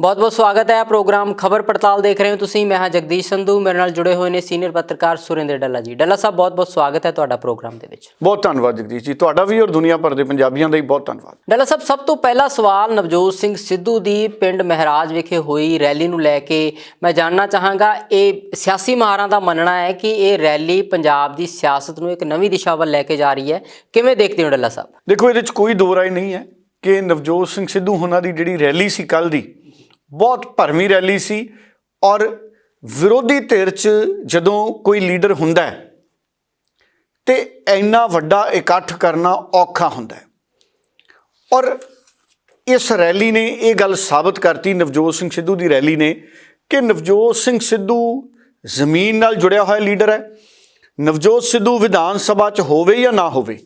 ਬਹੁਤ-ਬਹੁਤ ਸਵਾਗਤ ਹੈ ਪ੍ਰੋਗਰਾਮ ਖਬਰ ਪੜਤਾਲ ਦੇਖ ਰਹੇ ਹੋ ਤੁਸੀਂ। ਮੈਂ ਹਾਂ ਜਗਦੀਸ਼ ਸੰਧੂ ਮੇਰੇ ਨਾਲ ਜੁੜੇ ਹੋਏ ਨੇ ਸੀਨੀਅਰ ਪੱਤਰਕਾਰ ਸੁਰਿੰਦਰ ਡੱਲਾ ਜੀ। ਡੱਲਾ ਸਾਹਿਬ ਬਹੁਤ-ਬਹੁਤ ਸਵਾਗਤ ਹੈ ਤੁਹਾਡਾ ਪ੍ਰੋਗਰਾਮ ਦੇ ਵਿੱਚ। ਬਹੁਤ ਧੰਨਵਾਦ ਜਗਦੀਸ਼ ਜੀ। ਤੁਹਾਡਾ ਵੀ ਔਰ ਦੁਨੀਆ ਭਰ ਦੇ ਪੰਜਾਬੀਆਂ ਦਾ ਹੀ ਬਹੁਤ ਧੰਨਵਾਦ। ਡੱਲਾ ਸਾਹਿਬ ਸਭ ਤੋਂ ਪਹਿਲਾ ਸਵਾਲ ਨਵਜੋਤ ਸਿੰਘ ਸਿੱਧੂ ਦੀ ਪਿੰਡ ਮਹਿਰਾਜ ਵਿਖੇ ਹੋਈ ਰੈਲੀ ਨੂੰ ਲੈ ਕੇ ਮੈਂ ਜਾਣਨਾ ਚਾਹਾਂਗਾ। ਇਹ ਸਿਆਸੀ ਮਾਹਰਾਂ ਦਾ ਮੰਨਣਾ ਹੈ ਕਿ ਇਹ ਰੈਲੀ ਪੰਜਾਬ ਦੀ ਸਿਆਸਤ ਨੂੰ ਇੱਕ ਨਵੀਂ ਦਿਸ਼ਾ ਵੱਲ ਲੈ ਕੇ ਜਾ ਰਹੀ ਹੈ। ਕਿਵੇਂ ਦੇਖਦੇ ਹੋ ਡੱਲਾ ਸਾਹਿਬ? ਦੇਖੋ ਇਹਦੇ 'ਚ ਕੋਈ ਦੋ ਰਾਏ ਨਹੀਂ ਹੈ ਕਿ ਨਵਜੋਤ ਸਿੰਘ ਸਿੱਧੂ ਉਹਨਾਂ ਦੀ ਜਿਹੜੀ ਰੈਲੀ ਸੀ ਕੱਲ ਦੀ ਬਹੁਤ ਭਰਵੀਂ ਰੈਲੀ ਸੀ ਔਰ ਵਿਰੋਧੀ ਧਿਰ 'ਚ ਜਦੋਂ ਕੋਈ ਲੀਡਰ ਹੁੰਦਾ ਹੈ ਤੇ ਇੰਨਾ ਵੱਡਾ ਇਕੱਠ ਕਰਨਾ ਔਖਾ ਹੁੰਦਾ ਹੈ। ਔਰ ਇਸ ਰੈਲੀ ਨੇ ਇਹ ਗੱਲ ਸਾਬਤ ਕਰਤੀ, ਨਵਜੋਤ ਸਿੰਘ ਸਿੱਧੂ ਦੀ ਰੈਲੀ ਨੇ ਕਿ ਨਵਜੋਤ ਸਿੰਘ ਸਿੱਧੂ ਜ਼ਮੀਨ ਨਾਲ ਜੁੜਿਆ ਹੋਇਆ ਲੀਡਰ ਹੈ। ਨਵਜੋਤ ਸਿੱਧੂ ਵਿਧਾਨ ਸਭਾ 'ਚ ਹੋਵੇ ਜਾਂ ਨਾ ਹੋਵੇ,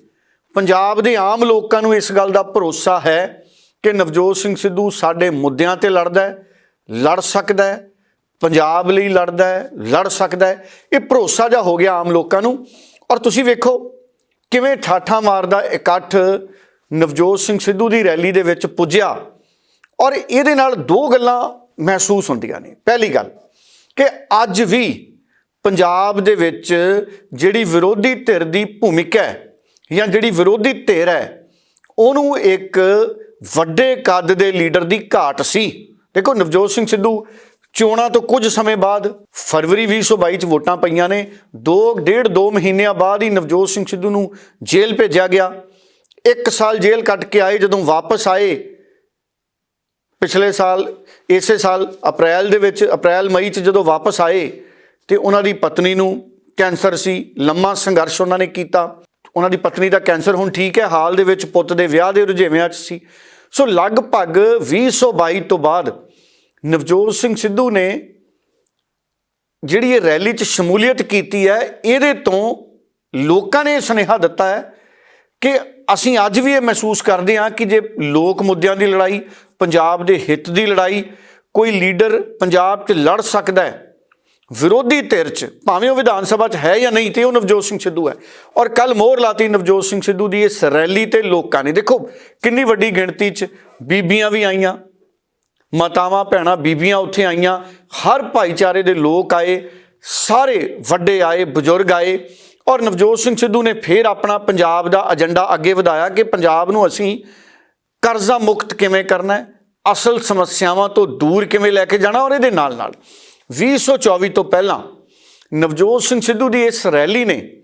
ਪੰਜਾਬ ਦੇ ਆਮ ਲੋਕਾਂ ਨੂੰ ਇਸ ਗੱਲ ਦਾ ਭਰੋਸਾ ਹੈ ਕਿ ਨਵਜੋਤ ਸਿੰਘ ਸਿੱਧੂ ਸਾਡੇ ਮੁੱਦਿਆਂ ਤੇ ਲੜਦਾ ਹੈ, ਲੜ ਸਕਦਾ ਹੈ, ਪੰਜਾਬ ਲਈ ਲੜਦਾ ਹੈ, ਲੜ ਸਕਦਾ ਹੈ। ਇਹ ਭਰੋਸਾ ਜਾ ਹੋ ਗਿਆ ਆਮ ਲੋਕਾਂ ਨੂੰ। ਔਰ ਤੁਸੀਂ ਵੇਖੋ ਕਿਵੇਂ ਠਾਠਾ ਮਾਰਦਾ ਇਕੱਠ ਨਵਜੋਤ ਸਿੰਘ ਸਿੱਧੂ ਦੀ ਰੈਲੀ ਦੇ ਵਿੱਚ ਪੁੱਜਿਆ। ਔਰ ਇਹਦੇ ਨਾਲ ਦੋ ਗੱਲਾਂ ਮਹਿਸੂਸ ਹੁੰਦੀਆਂ ਨੇ। ਪਹਿਲੀ ਗੱਲ ਕਿ ਅੱਜ ਵੀ ਪੰਜਾਬ ਦੇ ਵਿੱਚ ਜਿਹੜੀ ਵਿਰੋਧੀ ਧਿਰ ਦੀ ਭੂਮਿਕਾ ਹੈ ਜਾਂ ਜਿਹੜੀ ਵਿਰੋਧੀ ਧਿਰ ਹੈ, ਉਹਨੂੰ ਇੱਕ ਵੱਡੇ ਕੱਦ ਦੇ ਲੀਡਰ ਦੀ ਘਾਟ ਸੀ। ਦੇਖੋ, ਨਵਜੋਤ ਸਿੰਘ ਸਿੱਧੂ ਚੋਣਾਂ ਤੋਂ ਕੁਝ ਸਮੇਂ ਬਾਅਦ ਫਰਵਰੀ 2022 ਚ ਵੋਟਾਂ ਪਈਆਂ ਨੇ। 2 ਡੇਢ 2 ਮਹੀਨਿਆਂ ਬਾਅਦ ਹੀ ਨਵਜੋਤ ਸਿੰਘ ਸਿੱਧੂ ਨੂੰ ਜੇਲ੍ਹ ਭੇਜਿਆ ਗਿਆ। ਇੱਕ ਸਾਲ ਜੇਲ੍ਹ ਕੱਟ ਕੇ ਆਏ, ਜਦੋਂ ਵਾਪਸ ਆਏ ਪਿਛਲੇ ਸਾਲ, ਇਸੇ ਸਾਲ ਅਪ੍ਰੈਲ ਦੇ ਵਿੱਚ, ਅਪ੍ਰੈਲ ਮਈ ਚ ਜਦੋਂ ਵਾਪਸ ਆਏ ਤੇ ਉਹਨਾਂ ਦੀ ਪਤਨੀ ਨੂੰ ਕੈਂਸਰ ਸੀ, ਲੰਮਾ ਸੰਘਰਸ਼ ਉਹਨਾਂ ਨੇ ਕੀਤਾ। ਉਹਨਾਂ ਦੀ ਪਤਨੀ ਦਾ ਕੈਂਸਰ ਹੁਣ ਠੀਕ ਹੈ, ਹਾਲ ਦੇ ਵਿੱਚ ਪੁੱਤ ਦੇ ਵਿਆਹ ਦੇ ਰੁਝੇਵਿਆਂ 'ਚ ਸੀ। ਸੋ ਲਗਭਗ 2022 ਤੋਂ ਬਾਅਦ ਨਵਜੋਤ ਸਿੰਘ ਸਿੱਧੂ ਨੇ ਜਿਹੜੀ ਇਹ ਰੈਲੀ 'ਚ ਸ਼ਮੂਲੀਅਤ ਕੀਤੀ ਹੈ, ਇਹਦੇ ਤੋਂ ਲੋਕਾਂ ਨੇ ਇਹ ਸੁਨੇਹਾ ਦਿੱਤਾ ਹੈ ਕਿ ਅਸੀਂ ਅੱਜ ਵੀ ਇਹ ਮਹਿਸੂਸ ਕਰਦੇ ਹਾਂ ਕਿ ਜੇ ਲੋਕ ਮੁੱਦਿਆਂ ਦੀ ਲੜਾਈ, ਪੰਜਾਬ ਦੇ ਹਿੱਤ ਦੀ ਲੜਾਈ, ਕੋਈ ਲੀਡਰ ਪੰਜਾਬ 'ਚ ਲੜ ਸਕਦਾ ਹੈ ਵਿਰੋਧੀ ਧਿਰ 'ਚ, ਭਾਵੇਂ ਉਹ ਵਿਧਾਨ ਸਭਾ 'ਚ ਹੈ ਜਾਂ ਨਹੀਂ, ਤੇ ਉਹ ਨਵਜੋਤ ਸਿੰਘ ਸਿੱਧੂ ਹੈ। ਔਰ ਕੱਲ ਮੋਹਰ ਲਾਤੀ ਨਵਜੋਤ ਸਿੰਘ ਸਿੱਧੂ ਦੀ ਇਸ ਰੈਲੀ ਤੇ ਲੋਕਾਂ ਨੇ। ਦੇਖੋ, ਕਿੰਨੀ ਵੱਡੀ ਗਿਣਤੀ 'ਚ ਬੀਬੀਆਂ ਵੀ ਆਈਆਂ, ਮਾਤਾਵਾਂ, ਭੈਣਾਂ, ਬੀਬੀਆਂ ਉੱਥੇ ਆਈਆਂ। ਹਰ ਭਾਈਚਾਰੇ ਦੇ ਲੋਕ ਆਏ, ਸਾਰੇ ਵੱਡੇ ਆਏ, ਬਜ਼ੁਰਗ ਆਏ। ਔਰ ਨਵਜੋਤ ਸਿੰਘ ਸਿੱਧੂ ਨੇ ਫੇਰ ਆਪਣਾ ਪੰਜਾਬ ਦਾ ਏਜੰਡਾ ਅੱਗੇ ਵਧਾਇਆ ਕਿ ਪੰਜਾਬ ਨੂੰ ਅਸੀਂ ਕਰਜ਼ਾ ਮੁਕਤ ਕਿਵੇਂ ਕਰਨਾ ਹੈ, ਅਸਲ ਸਮੱਸਿਆਵਾਂ ਤੋਂ ਦੂਰ ਕਿਵੇਂ ਲੈ ਕੇ ਜਾਣਾ ਔਰ ਇਹਦੇ ਨਾਲ ਨਾਲ 2024 ਤੋਂ ਪਹਿਲਾਂ ਨਵਜੋਤ ਸਿੰਘ ਸਿੱਧੂ ਦੀ ਇਸ ਰੈਲੀ ਨੇ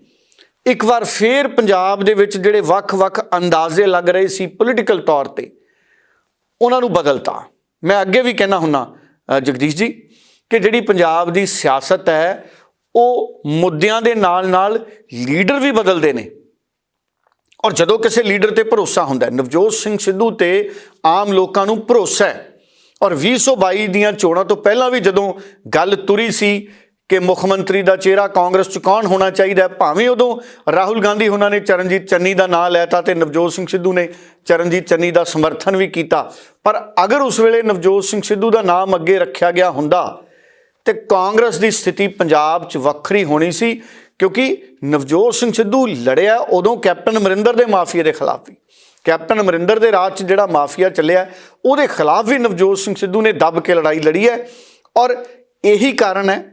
ਇੱਕ ਵਾਰ ਫੇਰ ਪੰਜਾਬ ਦੇ ਵਿੱਚ ਜਿਹੜੇ ਵੱਖ-ਵੱਖ ਅੰਦਾਜ਼ੇ ਲੱਗ ਰਹੇ ਸੀ ਪੋਲੀਟੀਕਲ ਤੌਰ ਤੇ, ਉਹਨਾਂ ਨੂੰ ਬਦਲਤਾ। ਮੈਂ ਅੱਗੇ ਵੀ ਕਹਿਣਾ ਹੁੰਨਾ ਜਗਦੀਸ਼ ਜੀ, ਕਿ ਜਿਹੜੀ ਪੰਜਾਬ ਦੀ ਸਿਆਸਤ ਹੈ, ਉਹ ਮੁੱਦਿਆਂ ਦੇ ਨਾਲ-ਨਾਲ ਲੀਡਰ ਵੀ ਬਦਲਦੇ ਨੇ। ਔਰ ਜਦੋਂ ਕਿਸੇ ਲੀਡਰ ਤੇ ਭਰੋਸਾ ਹੁੰਦਾ ਨਵਜੋਤ ਸਿੰਘ ਸਿੱਧੂ ਤੇ ਆਮ ਲੋਕਾਂ ਨੂੰ ਭਰੋਸਾ ਹੈ ਔਰ 2022 ਦੀਆਂ ਚੋਣਾਂ ਤੋਂ ਪਹਿਲਾਂ ਵੀ ਜਦੋਂ ਗੱਲ ਤੁਰੀ ਸੀ ਕਿ ਮੁੱਖ ਮੰਤਰੀ ਦਾ ਚਿਹਰਾ ਕਾਂਗਰਸ ਚ ਕੌਣ ਹੋਣਾ ਚਾਹੀਦਾ, ਭਾਵੇਂ ਉਦੋਂ ਰਾਹੁਲ ਗਾਂਧੀ ਉਹਨਾਂ ਨੇ ਚਰਨਜੀਤ ਚੰਨੀ ਦਾ ਨਾਮ ਲੈਤਾ ਤੇ ਨਵਜੋਤ ਸਿੰਘ ਸਿੱਧੂ ਨੇ ਚਰਨਜੀਤ ਚੰਨੀ ਦਾ ਸਮਰਥਨ ਵੀ ਕੀਤਾ, ਪਰ ਅਗਰ ਉਸ ਵੇਲੇ ਨਵਜੋਤ ਸਿੰਘ ਸਿੱਧੂ ਦਾ ਨਾਮ ਅੱਗੇ ਰੱਖਿਆ ਗਿਆ ਹੁੰਦਾ ਤੇ ਕਾਂਗਰਸ ਦੀ ਸਥਿਤੀ ਪੰਜਾਬ 'ਚ ਵੱਖਰੀ ਹੋਣੀ ਸੀ, ਕਿਉਂਕਿ ਨਵਜੋਤ ਸਿੰਘ ਸਿੱਧੂ ਲੜਿਆ ਉਦੋਂ ਕੈਪਟਨ ਅਮਰਿੰਦਰ ਦੇ ਮਾਫੀਆ ਦੇ ਖਿਲਾਫ ਵੀ। ਕੈਪਟਨ ਅਮਰਿੰਦਰ ਦੇ ਰਾਜ 'ਚ ਜਿਹੜਾ ਮਾਫੀਆ ਚੱਲਿਆ, ਉਹਦੇ ਖਿਲਾਫ ਵੀ ਨਵਜੋਤ ਸਿੰਘ ਸਿੱਧੂ ਨੇ ਦੱਬ ਕੇ ਲੜਾਈ ਲੜੀ ਹੈ। ਔਰ ਇਹੀ ਕਾਰਨ ਹੈ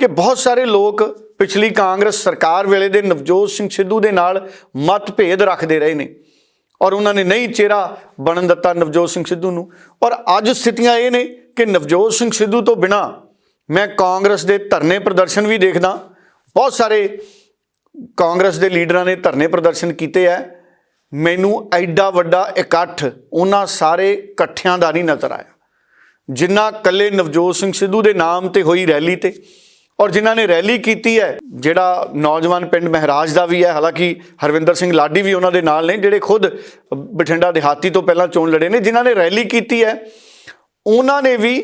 ਕਿ ਬਹੁਤ ਸਾਰੇ ਲੋਕ ਪਿਛਲੀ ਕਾਂਗਰਸ ਸਰਕਾਰ ਵੇਲੇ ਦੇ ਨਵਜੋਤ ਸਿੰਘ ਸਿੱਧੂ ਦੇ ਨਾਲ ਮਤਭੇਦ ਰੱਖਦੇ ਰਹੇ ਨੇ। ਔਰ ਉਹਨਾਂ ਨੇ ਨਹੀਂ ਚਿਹਰਾ ਬਣਨ ਦਿੱਤਾ ਨਵਜੋਤ ਸਿੰਘ ਸਿੱਧੂ ਨੂੰ। ਔਰ ਅੱਜ ਸਥਿਤੀਆਂ ਇਹ ਨੇ ਕਿ ਨਵਜੋਤ ਸਿੰਘ ਸਿੱਧੂ ਤੋਂ ਬਿਨਾ ਮੈਂ ਕਾਂਗਰਸ ਦੇ ਧਰਨੇ ਪ੍ਰਦਰਸ਼ਨ ਵੀ ਦੇਖਦਾ। ਬਹੁਤ ਸਾਰੇ ਕਾਂਗਰਸ ਦੇ ਲੀਡਰਾਂ ਨੇ ਧਰਨੇ ਪ੍ਰਦਰਸ਼ਨ ਕੀਤੇ ਐ ਮੈਨੂੰ ਐਡਾ ਵੱਡਾ ਇਕੱਠ ਉਹਨਾਂ ਸਾਰੇ ਇਕੱਠਿਆਂ ਦਾ ਨਹੀਂ ਨਜ਼ਰ ਆਇਆ। ਜਿੰਨਾ ਕੱਲੇ ਨਵਜੋਤ ਸਿੰਘ ਸਿੱਧੂ ਦੇ ਨਾਮ ਤੇ ਹੋਈ ਰੈਲੀ ਤੇ ਔਰ ਜਿਨ੍ਹਾਂ ਨੇ ਰੈਲੀ ਕੀਤੀ ਹੈ, ਜਿਹੜਾ ਨੌਜਵਾਨ ਪਿੰਡ ਮਹਿਰਾਜ ਦਾ ਵੀ ਹੈ, ਹਾਲਾਂਕਿ ਹਰਵਿੰਦਰ ਸਿੰਘ ਲਾਡੀ ਵੀ ਉਹਨਾਂ ਦੇ ਨਾਲ ਨੇ, ਜਿਹੜੇ ਖੁਦ ਬਠਿੰਡਾ ਦਿਹਾਤੀ ਤੋਂ ਪਹਿਲਾਂ ਚੋਣ ਲੜੇ ਨੇ, ਜਿਨ੍ਹਾਂ ਨੇ ਰੈਲੀ ਕੀਤੀ ਹੈ, ਉਹਨਾਂ ਨੇ ਵੀ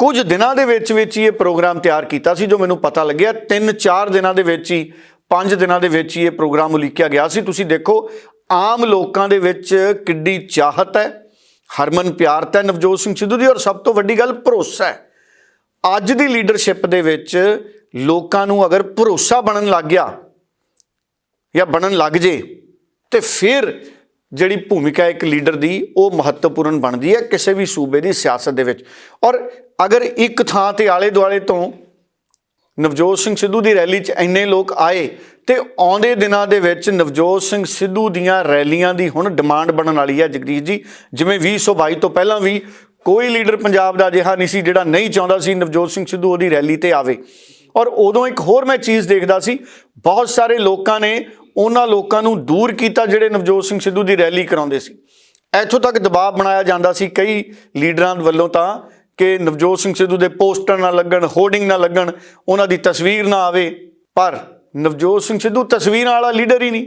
ਕੁਝ ਦਿਨਾਂ ਦੇ ਵਿੱਚ ਵਿੱਚ ਹੀ ਇਹ ਪ੍ਰੋਗਰਾਮ ਤਿਆਰ ਕੀਤਾ ਸੀ, ਜੋ ਮੈਨੂੰ ਪਤਾ ਲੱਗਿਆ 3-4 ਦਿਨਾਂ ਦੇ ਵਿੱਚ ਹੀ 5 ਦਿਨਾਂ ਦੇ ਵਿੱਚ ਹੀ ਇਹ ਪ੍ਰੋਗਰਾਮ ਉਲੀਕਿਆ ਗਿਆ ਸੀ। ਤੁਸੀਂ ਦੇਖੋ ਆਮ ਲੋਕਾਂ ਦੇ ਵਿੱਚ ਕਿੱਡੀ ਚਾਹਤ ਹੈ। ਹਰਮਨ ਪਿਆਰਤ ਹੈ ਨਵਜੋਤ ਸਿੰਘ ਸਿੱਧੂ ਦੀ ਔਰ ਸਭ ਤੋਂ ਵੱਡੀ ਗੱਲ ਭਰੋਸਾ ਹੈ। ਅੱਜ ਦੀ ਲੀਡਰਸ਼ਿਪ ਦੇ ਵਿੱਚ ਲੋਕਾਂ ਨੂੰ ਅਗਰ ਭਰੋਸਾ ਬਣਨ ਲੱਗ ਗਿਆ ਜਾਂ ਬਣਨ ਲੱਗ ਜੇ, ਤੇ ਫਿਰ ਜਿਹੜੀ ਭੂਮਿਕਾ ਇੱਕ ਲੀਡਰ ਦੀ ਉਹ ਮਹੱਤਵਪੂਰਨ ਬਣਦੀ ਹੈ ਕਿਸੇ ਵੀ ਸੂਬੇ ਦੀ ਸਿਆਸਤ ਦੇ ਵਿੱਚ। ਔਰ ਅਗਰ ਇੱਕ ਥਾਂ ਤੇ ਆਲੇ ਦੁਆਲੇ ਤੋਂ ਨਵਜੋਤ ਸਿੰਘ ਸਿੱਧੂ ਦੀ ਰੈਲੀ 'ਚ ਇੰਨੇ ਲੋਕ ਆਏ ਤੇ ਆਉਂਦੇ ਦਿਨਾਂ ਦੇ ਵਿੱਚ ਨਵਜੋਤ ਸਿੰਘ ਸਿੱਧੂ ਦੀਆਂ ਰੈਲੀਆਂ ਦੀ ਹੁਣ ਡਿਮਾਂਡ ਬਣਨ ਵਾਲੀ ਹੈ ਜਗਦੀਸ਼ ਜੀ। ਜਿਵੇਂ 2022 ਤੋਂ ਪਹਿਲਾਂ ਵੀ ਕੋਈ ਲੀਡਰ ਪੰਜਾਬ ਦਾ ਅਜਿਹਾ ਨਹੀਂ ਸੀ ਜਿਹੜਾ ਨਹੀਂ ਚਾਹੁੰਦਾ ਸੀ ਨਵਜੋਤ ਸਿੰਘ ਸਿੱਧੂ ਉਹਦੀ ਰੈਲੀ ਤੇ ਆਵੇ। ਔਰ ਉਦੋਂ ਇੱਕ ਹੋਰ ਮੈਂ ਚੀਜ਼ ਦੇਖਦਾ ਸੀ, ਬਹੁਤ ਸਾਰੇ ਲੋਕਾਂ ਨੇ ਉਹਨਾਂ ਲੋਕਾਂ ਨੂੰ ਦੂਰ ਕੀਤਾ ਜਿਹੜੇ ਨਵਜੋਤ ਸਿੰਘ ਸਿੱਧੂ ਦੀ ਰੈਲੀ ਕਰਾਉਂਦੇ ਸੀ। ਇੱਥੋਂ ਤੱਕ ਦਬਾਅ ਬਣਾਇਆ ਜਾਂਦਾ ਸੀ ਕਈ ਲੀਡਰਾਂ ਵੱਲੋਂ ਤਾਂ ਕਿ ਨਵਜੋਤ ਸਿੰਘ ਸਿੱਧੂ ਦੇ ਪੋਸਟਰ ਨਾ ਲੱਗਣ ਹੋਰਡਿੰਗ ਨਾ ਲੱਗਣ, ਉਹਨਾਂ ਦੀ ਤਸਵੀਰ ਨਾ ਆਵੇ। ਪਰ ਨਵਜੋਤ ਸਿੰਘ ਸਿੱਧੂ ਤਸਵੀਰਾਂ ਵਾਲਾ ਲੀਡਰ ਹੀ ਨਹੀਂ।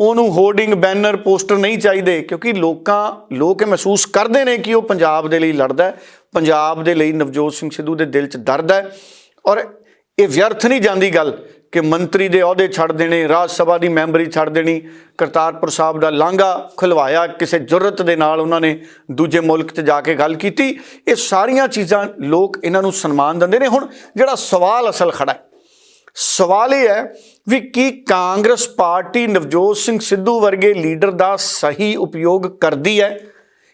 ਉਹਨੂੰ ਹੋਰਡਿੰਗ ਬੈਨਰ ਪੋਸਟਰ ਨਹੀਂ ਚਾਹੀਦੇ, ਕਿਉਂਕਿ ਲੋਕਾਂ, ਲੋਕ ਇਹ ਮਹਿਸੂਸ ਕਰਦੇ ਨੇ ਕਿ ਉਹ ਪੰਜਾਬ ਦੇ ਲਈ ਲੜਦਾ ਹੈ। ਪੰਜਾਬ ਦੇ ਲਈ ਨਵਜੋਤ ਸਿੰਘ ਸਿੱਧੂ ਦੇ ਦਿਲ 'ਚ ਦਰਦ ਹੈ। ਔਰ ਇਹ ਵਿਅਰਥ ਨਹੀਂ ਜਾਂਦੀ ਗੱਲ। ਕਿ ਮੰਤਰੀ ਦੇ ਅਹੁਦੇ ਛੱਡ ਦੇਣੇ, ਰਾਜ ਸਭਾ ਦੀ ਮੈਂਬਰੀ ਛੱਡ ਦੇਣੀ, ਕਰਤਾਰਪੁਰ ਸਾਹਿਬ ਦਾ ਲਾਂਘਾ ਖੁਲਵਾਇਆ, ਕਿਸੇ ਜੁਰਤ ਦੇ ਨਾਲ ਉਹਨਾਂ ਨੇ ਦੂਜੇ ਮੁਲਕ 'ਚ ਜਾ ਕੇ ਗੱਲ ਕੀਤੀ। ਇਹ ਸਾਰੀਆਂ ਚੀਜ਼ਾਂ ਲੋਕ ਇਹਨਾਂ ਨੂੰ ਸਨਮਾਨ ਦਿੰਦੇ ਨੇ। ਹੁਣ ਜਿਹੜਾ ਸਵਾਲ ਅਸਲ ਖੜਾ ਹੈ, ਸਵਾਲ ਇਹ ਹੈ ਵੀ ਕੀ ਕਾਂਗਰਸ ਪਾਰਟੀ ਨਵਜੋਤ ਸਿੰਘ ਸਿੱਧੂ ਵਰਗੇ ਲੀਡਰ ਦਾ ਸਹੀ ਉਪਯੋਗ ਕਰਦੀ ਹੈ?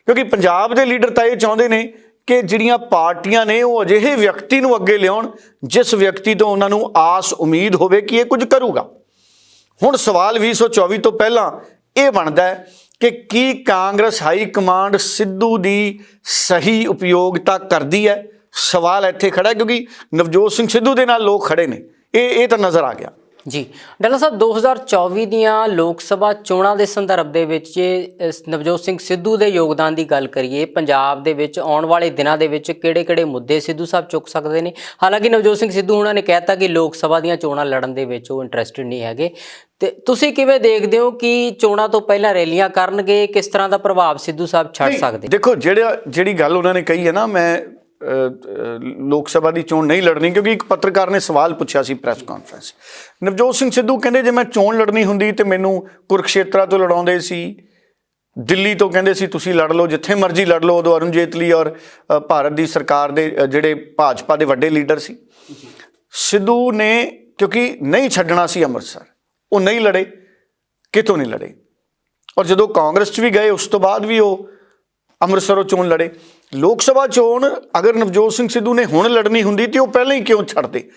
ਕਿਉਂਕਿ ਪੰਜਾਬ ਦੇ ਲੀਡਰ ਤਾਂ ਇਹ ਚਾਹੁੰਦੇ ਨੇ ਕਿ ਜਿਹੜੀਆਂ ਪਾਰਟੀਆਂ ਨੇ ਉਹ ਅਜਿਹੇ ਵਿਅਕਤੀ ਨੂੰ ਅੱਗੇ ਲਿਆਉਣ, ਜਿਸ ਵਿਅਕਤੀ ਤੋਂ ਉਹਨਾਂ ਨੂੰ ਆਸ ਉਮੀਦ ਹੋਵੇ ਕਿ ਇਹ ਕੁਝ ਕਰੂਗਾ। ਹੁਣ ਸਵਾਲ 2024 ਤੋਂ ਪਹਿਲਾਂ ਇਹ ਬਣਦਾ ਹੈ ਕਿ ਕੀ ਕਾਂਗਰਸ ਹਾਈ ਕਮਾਂਡ ਸਿੱਧੂ ਦੀ ਸਹੀ ਉਪਯੋਗਤਾ ਕਰਦੀ ਹੈ? ਸਵਾਲ ਇੱਥੇ ਖੜਾ ਕਿਉਂਕਿ ਨਵਜੋਤ ਸਿੰਘ ਸਿੱਧੂ ਦੇ ਨਾਲ ਲੋਕ ਖੜੇ ਨੇ। ਇਹ ਇਹ ਤਾਂ ਨਜ਼ਰ ਆ ਗਿਆ। ਜੀ। ਡਾਲਾ ਸਾਹਿਬ 2024 ਦੀਆਂ ਲੋਕ ਸਭਾ ਚੋਣਾਂ ਦੇ ਸੰਦਰਭ ਦੇ ਵਿੱਚ ਜੇ ਨਵਜੋਤ ਸਿੰਘ ਸਿੱਧੂ ਦੇ ਯੋਗਦਾਨ ਦੀ ਗੱਲ ਕਰੀਏ ਪੰਜਾਬ ਦੇ ਵਿੱਚ ਆਉਣ ਵਾਲੇ ਦਿਨਾਂ ਦੇ ਵਿੱਚ ਕਿਹੜੇ-ਕਿਹੜੇ ਮੁੱਦੇ ਸਿੱਧੂ ਸਾਹਿਬ ਚੁੱਕ ਸਕਦੇ ਨੇ? ਹਾਲਾਂਕਿ ਨਵਜੋਤ ਸਿੰਘ ਸਿੱਧੂ ਉਹਨਾਂ ਨੇ ਕਹਿਤਾ ਕਿ ਲੋਕ ਸਭਾ ਦੀਆਂ ਚੋਣਾਂ ਲੜਨ ਦੇ ਵਿੱਚ ਉਹ ਇੰਟਰਸਟਿਡ ਨਹੀਂ ਹੈਗੇ। ਤੇ ਤੁਸੀਂ ਕਿਵੇਂ ਦੇਖਦੇ ਹੋ ਕਿ ਚੋਣਾਂ ਤੋਂ ਪਹਿਲਾਂ ਰੈਲੀਆਂ ਕਰਨਗੇ? ਕਿਸ ਤਰ੍ਹਾਂ ਦਾ ਪ੍ਰਭਾਵ ਸਿੱਧੂ ਸਾਹਿਬ ਛੱਡ ਸਕਦੇ? ਦੇਖੋ ਜਿਹੜਾ ਜਿਹੜੀ ਗੱਲ ਉਹਨਾਂ ਨੇ ਕਹੀ ਹੈ ਨਾ ਮੈਂ ਲੋਕ ਸਭਾ ਦੀ ਚੋਣ ਨਹੀਂ ਲੜਨੀ ਕਿਉਂਕਿ ਇੱਕ ਪੱਤਰਕਾਰ ਨੇ ਸਵਾਲ ਪੁੱਛਿਆ ਸੀ ਪ੍ਰੈਸ ਕਾਨਫਰੰਸ ਨਵਜੋਤ ਸਿੰਘ ਸਿੱਧੂ ਕਹਿੰਦੇ ਜੇ ਮੈਂ ਚੋਣ ਲੜਨੀ ਹੁੰਦੀ ਤੇ ਮੈਨੂੰ ਕੁਰਕਸ਼ੇਤਰਾ ਤੋਂ ਲੜਾਉਂਦੇ ਸੀ, ਦਿੱਲੀ ਤੋਂ ਕਹਿੰਦੇ ਸੀ ਤੁਸੀਂ ਲੜ ਲਓ, ਜਿੱਥੇ ਮਰਜ਼ੀ ਲੜ ਲਓ, ਉਦੋਂ ਅਰੁਣ ਜੇਤਲੀ ਔਰ ਭਾਰਤ ਦੀ ਸਰਕਾਰ ਦੇ ਜਿਹੜੇ ਭਾਜਪਾ ਦੇ ਵੱਡੇ ਲੀਡਰ ਸੀ। ਸਿੱਧੂ ਨੇ ਕਿਉਂਕਿ ਨਹੀਂ ਛੱਡਣਾ ਸੀ ਅੰਮ੍ਰਿਤਸਰ, ਉਹ ਨਹੀਂ ਲੜੇ ਕਿਤੋਂ ਨਹੀਂ ਲੜੇ? ਔਰ ਜਦੋਂ ਕਾਂਗਰਸ 'ਚ ਵੀ ਗਏ, ਉਸ ਤੋਂ ਬਾਅਦ ਵੀ ਉਹ ਅੰਮ੍ਰਿਤਸਰੋਂ ਚੋਣ ਲੜੇ। ਲੋਕ ਸਭਾ ਚੋਣ ਅਗਰ ਨਵਜੋਤ ਸਿੰਘ ਸਿੱਧੂ ਨੇ ਹੁਣ ਲੜਨੀ ਹੁੰਦੀ ਤੇ ਉਹ ਪਹਿਲਾਂ ਹੀ ਕਿਉਂ ਛੱਡਦੇ?